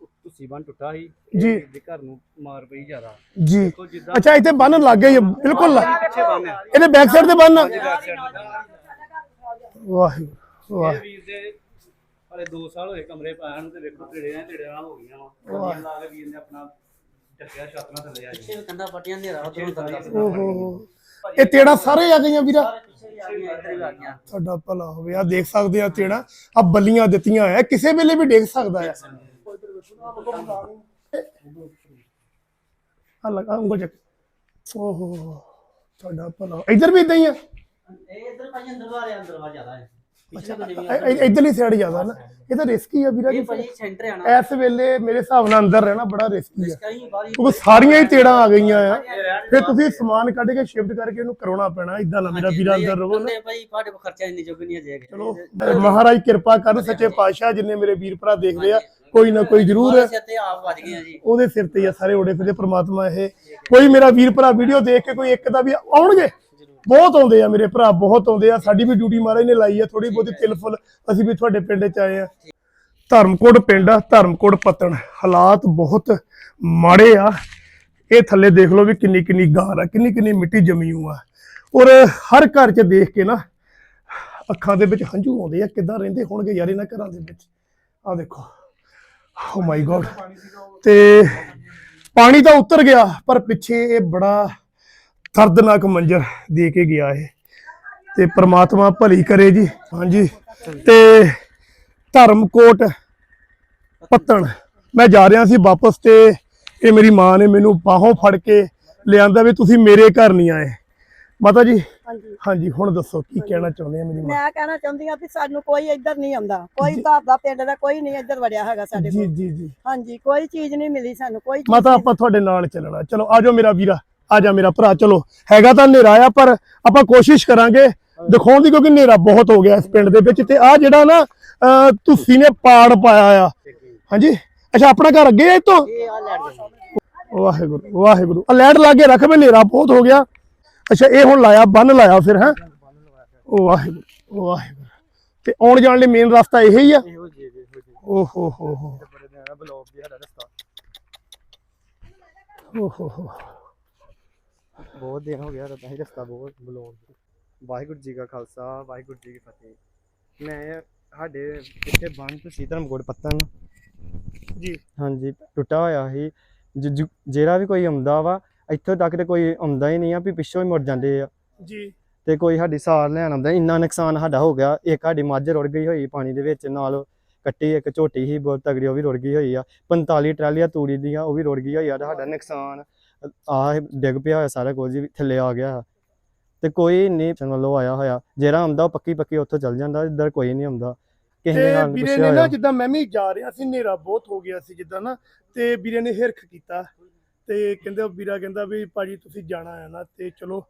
ਤੁਸੀਂ ਬਣ ਟੁੱਟਾ ਸੀ ਜੀ। ਦੇ ਘਰ ਨੂੰ ਮਾਰ ਪਈ ਜ਼ਿਆਦਾ। ਜੀ। ਦੇਖੋ ਜਿੱਦਾਂ ਅੱਛਾ ਇੱਥੇ ਬੰਨ ਲੱਗ ਗਈ ਹੈ, ਬਿਲਕੁਲ ਲੱਗ- ਪਿੱਛੇ ਬੰਨ ਆ ਇਹਦੇ ਬੈਕ ਸਾਈਡ ਤੇ ਬੰਨ। ਬੈਕ ਸਾਈਡ ਤੇ ਵਾਹਿਗੁਰੂ ਵਾਹ ਇਹ ਵੀਰ ਦੇ ਹਲੇ 2 ਸਾਲ ਹੋਏ ਕਮਰੇ ਪਾਇਆ ਨੂੰ ਤੇ ਵੇਖੋ ਢੇੜੇ ਨਾਲ ਢੇੜੇ ਨਾਲ ਹੋ ਗਈਆਂ ਵਾ। ਕੰਨੀਆਂ ਲਾ ਕੇ ਵੀਰ ਨੇ ਆਪਣਾ ਚੱਕਿਆ ਛੱਤ ਨਾਲ ਥੱਲੇ ਆ ਜੀ ਪਿੱਛੇ ਕੰਦਾ ਪੱਟੀਆਂ ਹਨੇਰਾ ਉਧਰੋਂ ਤੱਕ ਓਹੋ। ਇਹ ਤੇੜਾ ਸਾਰੇ ਆ ਗਈਆਂ ਵੀਰਾ। ਪਿੱਛੇ ਵੀ ਆ ਗਈਆਂ ਇੱਧਰ ਵੀ ਆ ਗਈਆਂ। ਤੁਹਾਡਾ ਭਲਾ ਹੋਵੇ। ਆ ਦੇਖ ਸਕਦੇ ਆ ਤੇੜਾ। ਆ ਬੱਲੀਆਂ ਦਿੱਤੀਆਂ ਆ ਕਿਸੇ ਵੇਲੇ ਵੀ ਡੇਗ ਸਕਦਾ ਆ। ਆ ਲਗਾ ਉਂਗਲ ਚੱਕ। ਓਹੋ ਤੁਹਾਡਾ ਭਲਾ। ਇੱਧਰ ਵੀ ਇਦਾਂ ਹੀ ਆ? ਇਹ ਇੱਧਰ ਭਾਜੀ ਅੰਦਰ ਵਾਲੇ ਅੰਦਰ ਵਾ ਜ਼ਿਆਦਾ ਹੈ ਪਿੱਛੇ ਅੱਛਾ ਬੰਨੇ ਵੀ ਇ- ਇ- ਇੱਧਰਲੀ ਸਾਈਡ ਜ਼ਿਆਦਾ ਨਾ। ਇਹ ਤਾਂ ਰਿਸਕੀ ਆ ਵੀਰਾ ਇਹ ਜੀ ਭਾਜੀ ਸੈਂਟਰ ਆ ਨਾ। ਇਸ ਵੇਲੇ ਮੇਰੇ ਹਿਸਾਬ ਨਾਲ ਅੰਦਰ ਰਹਿਣਾ ਬੜਾ ਰਿਸਕੀ ਆ। ਕਈ ਬਾਰੀ ਕਿਉਂਕਿ ਸਾਰੀਆਂ ਹੀ ਤੇੜਾਂ ਆ ਗਈਆਂ ਆ। ਫਿਰ ਤੁਸੀਂ ਸਮਾਨ ਕੱਢ ਕੇ ਸ਼ਿਫਟ ਕਰਕੇ ਇਹਨੂੰ ਕਰਾਉਣਾ ਪੈਣਾ। ਇਦਾਂ ਨਾ ਮੇਰਾ ਵੀਰਾ ਅੰਦਰ ਰਹੋ ਨਾ। ਭਾਈ ਤੁਹਾਡੇ ਕੋਲ ਖਰਚਾ ਇੰਨੀ ਜੋਗ ਨਹੀਂ ਅਜੇ ਚਲੋ ਮਹਾਰਾਜ ਕਿਰਪਾ ਕਰਨ ਸੱਚੇ ਪਾਤਸ਼ਾਹ ਜਿੰਨੇ ਮੇਰੇ ਵੀਰ ਭਰਾ ਦੇਖਦੇ ਆ। ਕੋਈ ਨਾ ਕੋਈ ਜ਼ਰੂਰ ਤੇ ਆਪ ਵੱਜ ਗਏ ਆ ਜੀ। ਉਹਦੇ ਸਿਰ ਤੇ ਹੀ ਆ ਸਾਰੇ ਓੜੇ ਫਿਰਦੇ ਪ੍ਰਮਾਤਮਾ ਇਹ। ਕੋਈ ਮੇਰਾ ਵੀਰ ਭਰਾ ਵੀਡੀਓ ਦੇਖ ਕੇ ਕੋਈ ਇੱਕ ਦਾ ਵੀ ਆਉਣਗੇ? ਬਹੁਤ ਆਉਂਦੇ ਆ ਮੇਰੇ ਭਰਾ ਬਹੁਤ ਆਉਂਦੇ ਆ। ਸਾਡੀ ਵੀ ਡਿਊਟੀ ਮਹਾਰਾਜ ਨੇ ਲਾਈ ਆ ਥੋੜੀ ਬਹੁਤੀ ਤਿਲਫੁਲ। ਅਸੀਂ ਵੀ ਤੁਹਾਡੇ ਪਿੰਡ ਚ ਆਏ ਆ। ਧਰਮਕੋਟ ਪਿੰਡ ਆ ਧਰਮਕੋਟ ਪਤਨ। ਹਾਲਾਤ ਬਹੁਤ ਮਾੜੇ ਆ। ਇਹ ਥੱਲੇ ਦੇਖ ਲਓ ਵੀ ਕਿੰਨੀ ਕਿੰਨੀ ਗਾਰ ਆ ਕਿੰਨੀ ਕਿੰਨੀ ਮਿੱਟੀ ਜਮੀ ਹੋਈ ਆ। ਔਰ ਹਰ ਘਰ 'ਚ ਦੇਖ ਕੇ ਨਾ ਅੱਖਾਂ ਦੇ ਵਿੱਚ ਹੰਝੂ ਆਉਂਦੇ ਆ ਕਿੱਦਾਂ ਰਹਿੰਦੇ ਹੋਣਗੇ ਯਾਰ ਇਹਨਾਂ ਘਰਾਂ ਦੇ ਵਿੱਚ। ਆ ਦੇਖੋ। ਓ ਮਾਈ ਗੋਡ ਤੇ ਪਾਣੀ ਤਾਂ ਉਤਰ ਗਿਆ, ਪਰ ਪਿੱਛੇ ਇਹ ਬੜਾ ਦਰਦਨਾਕ ਮੰਜ਼ਰ ਦੇ ਕੇ ਗਿਆ ਇਹ। ਤੇ ਪ੍ਰਮਾਤਮਾ ਭਲੀ ਕਰੇ ਜੀ। ਹਾਂਜੀ। ਤੇ ਧਰਮਕੋਟ ਪੱਤਣ। ਮੈਂ ਜਾ ਰਿਹਾ ਸੀ ਵਾਪਸ ਤੇ ਇਹ ਮੇਰੀ ਮਾਂ ਨੇ ਮੈਨੂੰ ਬਾਹੋਂ ਫੜ ਕੇ ਲਿਆਂਦਾ ਵੀ ਤੁਸੀਂ ਮੇਰੇ ਘਰ ਨਹੀਂ ਆਏ। ਮਾਤਾ ਜੀ ਹਾਂਜੀ। ਹਾਂਜੀ ਹੁਣ ਦੱਸੋ ਕੀ ਕਹਿਣਾ ਚਾਹੁੰਦੇ ਆ ਮੇਰੀ ਮਾਂ? ਮੈਂ ਕਹਿਣਾ ਚਾਹੁੰਦੀ ਆ ਵੀ ਸਾਨੂੰ ਕੋਈ ਇੱਧਰ ਨਹੀਂ ਆਉਂਦਾ। ਕੋਈ ਘਰ ਦਾ ਪਿੰਡ ਦਾ ਕੋਈ ਨਹੀਂ ਇੱਧਰ ਵੜਿਆ ਹੈਗਾ ਸਾਡੇ ਜੀ ਕੋਲ। ਜੀ ਜੀ। ਹਾਂਜੀ ਕੋਈ ਚੀਜ਼ ਨਹੀਂ ਮਿਲੀ ਸਾਨੂੰ ਕੋਈ ਚੀਜ਼ ਮਾਤਾ ਆਪਾਂ ਤੁਹਾਡੇ ਨਾਲ ਚੱਲਣਾ। ਚਲੋ ਆਜੋ ਮੇਰਾ ਵੀਰਾ ਆਜਾ ਮੇਰਾ ਭਰਾ। ਚਲੋ ਹੈਗਾ ਤਾਂ ਹਨੇਰਾ ਆ ਪਰ ਆਪਾਂ ਕੋਸ਼ਿਸ਼ ਕਰਾਂਗੇ ਦਿਖਾਉਣ ਦੀ ਕਿਉਂਕਿ ਹਨੇਰਾ ਬਹੁਤ ਹੋ ਗਿਆ ਇਸ ਪਿੰਡ ਦੇ ਵਿੱਚ। ਤੇ ਆ ਜਿਹੜਾ ਨਾ ਅਹ, ਤੁਸੀਂ ਨੇ ਪਾੜ ਪਾਇਆ ਆ। ਹਾਂਜੀ? ਅੱਛਾ ਆਪਣਾ ਘਰ ਅੱਗੇ ਆ ਇਹ ਤੋਂ ਇਹ ਆ ਲੈਟ ਗਏ ਵਾਹਿਗੁਰੂ ਵਾਹਿਗੁਰੂ। ਆ ਲੈਟ ਲਾ ਕੇ ਰੱਖ ਮੈਂ ਹਨੇਰਾ ਬਹੁਤ ਹੋ ਗਿਆ। ਅੱਛਾ ਇਹ ਹੁਣ ਲਾਇਆ ਬੰਨ ਲਾਇਆ ਫਿਰ ਹੈ? ਵਾਹਿਗੁਰੂ ਵਾਹਿਗੁਰੂ। ਤੇ ਆਉਣ ਜਾਣ ਲਈ ਮੇਨ ਰਸਤਾ ਇਹ ਹੀ ਆ? ਇਹੋ ਜੀ ਇਹੋ ਜੀ ਓ ਹੋ ਹੋ ਹੋ। ਬੜੇ ਦਿਨ ਬਲੌਗ ਵੀ ਸਾਡਾ ਰਸਤਾ। ਓ ਹੋ ਹੋ। ਬਹੁਤ ਦਿਨ ਹੋ ਗਿਆ ਤਾਂ ਹੀ ਰਸਤਾ ਬਹੁਤ ਬਲੌਗ ਵਾਹਿਗੁਰੂ ਜੀ ਕਾ ਖਾਲਸਾ ਵਾਹਿਗੁਰੂ ਜੀ ਕੀ ਫਤਿਹ। ਮੈਂ ਸਾਡੇ ਇੱਥੇ ਬੰਨ ਤੁਸੀਂ ਧਰਮਕੋਟ ਪੱਤਨ ਜੀ। ਹਾਂਜੀ ਟੁੱਟਾ ਹੋਇਆ ਸੀ। ਜਿਹੜਾ ਵੀ ਕੋਈ ਆਉਂਦਾ ਵਾ ਇੱਥੋਂ ਤੱਕ ਤੇ ਕੋਈ ਆਉਂਦਾ ਹੀ ਨਹੀਂ ਆ ਵੀ ਪਿੱਛੋਂ ਹੀ ਮੁੜ ਜਾਂਦੇ ਆ। ਜੀ। ਤੇ ਕੋਈ ਸਾਡੀ ਸਾਰ ਲੈਣ ਆਉਂਦਾ ਇੰਨਾ ਨੁਕਸਾਨ ਸਾਡਾ ਹੋ ਗਿਆ। ਇੱਕ ਸਾਡੀ ਮੱਝ ਰੁੜ ਗਈ ਹੋਈ ਪਾਣੀ ਦੇ ਵਿੱਚ ਨਾਲ ਕੱਟੀ ਇੱਕ ਝੋਟੀ ਸੀ ਬਹੁਤ ਤਗੜੀ ਉਹ ਵੀ ਰੁੜ ਗਈ ਹੋਈ ਆ। 45 ਟਰਾਲੀਆਂ ਤੂੜੀ ਦੀਆਂ ਉਹ ਵੀ ਰੁੜ ਗਈ ਹੋਈ ਆ ਸਾਡਾ ਨੁਕਸਾਨ ਆ ਡਿੱਗ ਪਿਆ ਹੋਇਆ ਸਾਰਾ ਕੁਝ ਵੀ ਥੱਲੇ ਆ ਗਿਆ। ਤੇ ਕੋਈ ਨਹੀਂ ਵੱਲੋਂ ਆਇਆ ਹੋਇਆ ਜਿਹੜਾ ਆਉਂਦਾ ਉਹ ਪੱਕੀ ਪੱਕੀ ਉੱਥੋਂ ਚੱਲ ਜਾਂਦਾ ਇੱਧਰ ਕੋਈ ਨਹੀਂ ਆਉਂਦਾ। ਕਿਸੇ ਨਾਲ ਵੀਰੇ ਨੇ ਨਾ ਜਿੱਦਾਂ ਮੈਂ ਵੀ ਜਾ ਰਿਹਾ ਸੀ ਹਨੇਰਾ ਬਹੁਤ ਹੋ ਗਿਆ ਸੀ ਜਿੱਦਾਂ ਨਾ ਤੇ ਵੀਰੇ ਨੇ ਹਿਰਖ ਕੀਤਾ। ਤੇ ਕਹਿੰਦੇ ਵੀਰਾ ਕਹਿੰਦਾ ਵੀ ਭਾਜੀ ਤੁਸੀਂ ਜਾਣਾ ਹੈ ਨਾ ਤੇ ਚਲੋ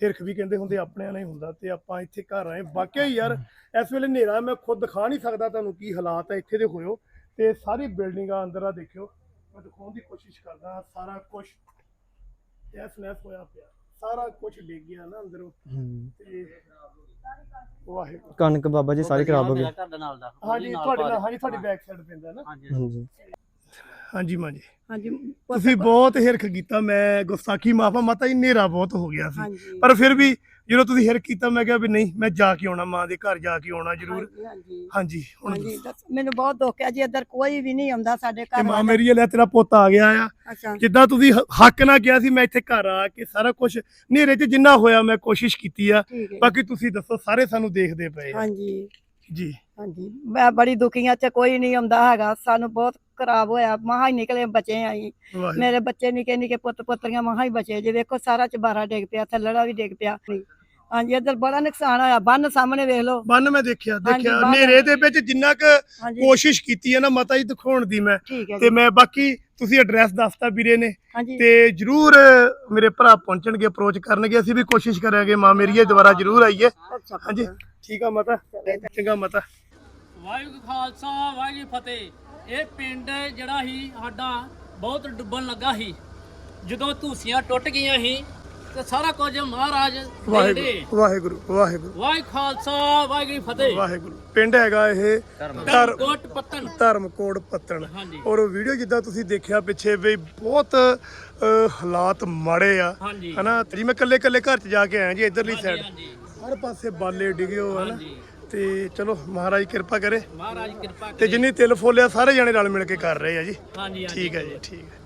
ਹਿਰਖ ਵੀ ਕਹਿੰਦੇ ਹੁੰਦੇ ਆਪਣਿਆਂ ਨਾਲ ਹੀ ਹੁੰਦਾ ਤੇ ਆਪਾਂ ਇੱਥੇ ਘਰ ਆਏ। ਵਾਕਿਆ ਹੀ ਯਾਰ ਇਸ ਵੇਲੇ ਹਨੇਰਾ ਮੈਂ ਖੁਦ ਦਿਖਾ ਨਹੀਂ ਸਕਦਾ ਤੁਹਾਨੂੰ ਕੀ ਹਾਲਾਤ ਹੈ ਇੱਥੇ ਦੇ ਹੋਇਓ। ਤੇ ਸਾਰੀ ਬਿਲਡਿੰਗਾਂ ਅੰਦਰ ਆ ਦੇਖਿਓ। ਮੈਂ ਦਿਖਾਉਣ ਦੀ ਕੋਸ਼ਿਸ਼ ਕਰਦਾ ਸਾਰਾ ਕੁਝ ਐਸ ਨੈਸ ਹੋਇਆ ਪਿਆ। ਸਾਰਾ ਕੁਝ ਡਿੱਗ ਗਿਆ ਨਾ ਅੰਦਰੋਂ। ਹੂੰ। ਤੇ ਵਾਹਿਗੁਰੂ। ਕਣਕ ਬਾਬਾ ਜੀ ਸਾਰੀ ਖਰਾਬ ਹੋ ਗਈ। ਨਾਲ ਦਾ। ਹਾਂਜੀ ਤੁਹਾਡੇ ਨਾਲ ਹਾਂਜੀ ਤੁਹਾਡੀ ਬੈਕ ਸਾਈਡ ਪੈਂਦਾ ਨਾ। ਹਾਂਜੀ ਹਾਂਜੀ। ਹਾਂਜੀ ਮਾਂ ਜੀ। ਹਾਂਜੀ ਤੁਸੀਂ ਬਹੁਤ ਹਿਰਖ ਕੀਤਾ ਮੈਂ ਗੁਸਤਾਖੀ ਮਾਫਾ ਮਾਤਾ ਜੀ ਹਨੇਰਾ ਬਹੁਤ ਹੋ ਗਿਆ ਸੀ। ਹਾਂਜੀ। ਪਰ ਫਿਰ ਵੀ ਜਦੋਂ ਤੁਸੀਂ ਹਿਰਖ ਕੀਤਾ ਮੈਂ ਕਿਹਾ ਵੀ ਨਹੀਂ ਮੈਂ ਜਾ ਕੇ ਆਉਣਾ ਮਾਂ ਦੇ ਘਰ ਜਾ ਕੇ ਆਉਣਾ ਜ਼ਰੂਰ। ਹਾਂਜੀ, ਹਾਂਜੀ। ਹਾਂਜੀ ਹੁਣ ਹਾਂਜੀ ਦੱਸ- ਮੈਨੂੰ ਬਹੁਤ ਦੁੱਖ ਹੈ ਜੀ ਇੱਧਰ ਕੋਈ ਵੀ ਨਹੀਂ ਆਉਂਦਾ ਸਾਡੇ ਤੇ ਘਰ ਮਾਂ। ਮੇਰੀ ਲੈ ਤੇਰਾ ਪੁੱਤ ਆ ਗਿਆ ਆ। ਅੱਛਾ। ਜਿੱਦਾਂ ਤੁਸੀਂ ਹ- ਹੱਕ ਨਾਲ ਕਿਹਾ ਸੀ ਮੈਂ ਇੱਥੇ ਘਰ ਆ ਕੇ ਸਾਰਾ ਕੁਝ ਹਨੇਰੇ 'ਚ ਜਿੰਨਾ ਹੋਇਆ ਮੈਂ ਕੋਸ਼ਿਸ਼ ਕੀਤੀ ਆ। ਠੀਕ ਹੈ। ਬਾਕੀ ਤੁਸੀਂ ਦੱਸੋ ਸਾਰੇ ਸਾਨੂੰ ਦੇਖਦੇ ਪਏ ਆ। ਹਾਂਜੀ। ਜੀ। ਹਾਂਜੀ ਮੈਂ ਬੜੀ ਦੁਖੀਆਂ ਚ ਕੋਈ ਨਹੀਂ ਆਉਂਦਾ ਹੈਗਾ ਸਾਨੂੰ ਬਹੁਤ ਖਰਾਬ ਹੋਇਆ ਮਹਾ ਹੀ ਨਿਕਲੇ ਬਚੇ ਆਈ। ਵਾਹਿਗੁਰੂ। ਮੇਰੇ ਬੱਚੇ ਨਿੱਕੇ ਨਿੱਕੇ ਪੁੱਤ ਪੁੱਤਰੀਆਂ ਮਹਾ ਹੀ ਬਚੇ। ਜੇ ਵੇਖੋ ਸਾਰਾ ਚਬਾਰਾ ਡਿੱਗ ਪਿਆ ਥੱਲੜਾ ਵੀ ਡਿੱਗ ਪਿਆ। ਹਾਂਜੀ ਇੱਧਰ ਬੜਾ ਨੁਕਸਾਨ ਹੋਇਆ। ਬੰਨ ਸਾਹਮਣੇ ਵੇਖ ਲਓ। ਬੰਨ ਮੈਂ ਦੇਖਿਆ ਹਾਂਜੀ, ਦੇਖਿਆ। ਹਨੇਰੇ ਦੇ ਵਿੱਚ ਜਿੰਨਾ ਕੁ ਹਾਂਜੀ। ਕੋਸ਼ਿਸ਼ ਕੀਤੀ ਹੈ ਨਾ ਮਾਤਾ ਜੀ ਦਿਖਾਉਣ ਦੀ ਮੈਂ। ਠੀਕ ਹੈ ਤੇ ਜੀ। ਮੈਂ ਬਾਕੀ ਤੁਸੀਂ ਐਡਰੈਸ ਦੱਸਤਾ ਵੀਰੇ ਨੇ। ਹਾਂਜੀ। ਤੇ ਜਰੂਰ ਮੇਰੇ ਭਰਾ ਪਹੁੰਚਣਗੇ ਅਪਰੋਚ ਕਰਨਗੇ। ਅਸੀਂ ਵੀ ਕੋਸ਼ਿਸ਼ ਕਰਾਂਗੇ ਮਾਂ ਮੇਰੀ ਇਹ ਦੁਬਾਰਾ ਜਰੂਰ ਆਈਏ ਹਾਂਜੀ। ਠੀਕ ਆ ਮਾਤਾ। ਚੰਗਾ ਮਾਤਾ। ਵਾਹਿਗੁਰੂ ਖਾਲਸਾ ਵਾਹਿਗੁਰੂ ਫਤਿਹ। ਇਹ ਪਿੰਡ ਜਿਹੜਾ ਸੀ ਸਾਡਾ ਬਹੁਤ ਡੁੱਬਣ ਲੱਗਾ ਸੀ। ਜਦੋਂ ਧੂਸੀਆਂ ਟੁੱਟ ਗਈਆਂ ਸੀ ਤੇ ਸਾਰਾ ਕੁਝ ਮਹਾਰਾਜ ਵਾਹਿਗੁਰੂ ਵਾਹਿਗੁਰੂ ਵਾਹਿਗੁਰੂ। ਵਾਹਿਗੁਰੂ ਖਾਲਸਾ ਵਾਹਿਗੁਰੂ ਫਤਿਹ। ਵਾਹਿਗੁਰੂ। ਪਿੰਡ ਹੈਗਾ ਇਹ ਧਰ- ਕੋਟ ਪੱਤਨ ਧਰਮਕੋਟ ਪੱਤਣ। ਔਰ ਉਹ ਵੀਡੀਓ ਜਿੱਦਾਂ ਤੁਸੀਂ ਦੇਖਿਆ ਪਿੱਛੇ ਵੀ ਬਹੁਤ ਹਾਲਾਤ ਮਾੜੇ ਆ। ਹਨਾ? ਜੀ ਮੈਂ ਕੱਲੇ ਕੱਲੇ ਘਰ ਚ ਜਾ ਕੇ ਆਇਆ ਜੀ ਇਧਰਲੀ ਸਾਈਡ ਹਰ ਪਾਸੇ ਬਾਲੇ ਡਿਗੇ ਹੋ ਹਨਾ ਤੇ ਚਲੋ ਮਹਾਰਾਜ ਕਿਰਪਾ ਕਰੇ ਮਹਾਰਾਜ ਕਿਰਪਾ ਤੇ ਜਿੰਨੀ ਤਿਲ ਫੋਲਿਆ ਸਾਰੇ ਜਣੇ ਰਲ ਮਿਲ ਕੇ ਕਰ ਰਹੇ ਆ ਜੀ। ਹਾਂਜੀ ਹਾਂਜੀ ਠੀਕ ਹੈ ਜੀ ਠੀਕ ਹੈ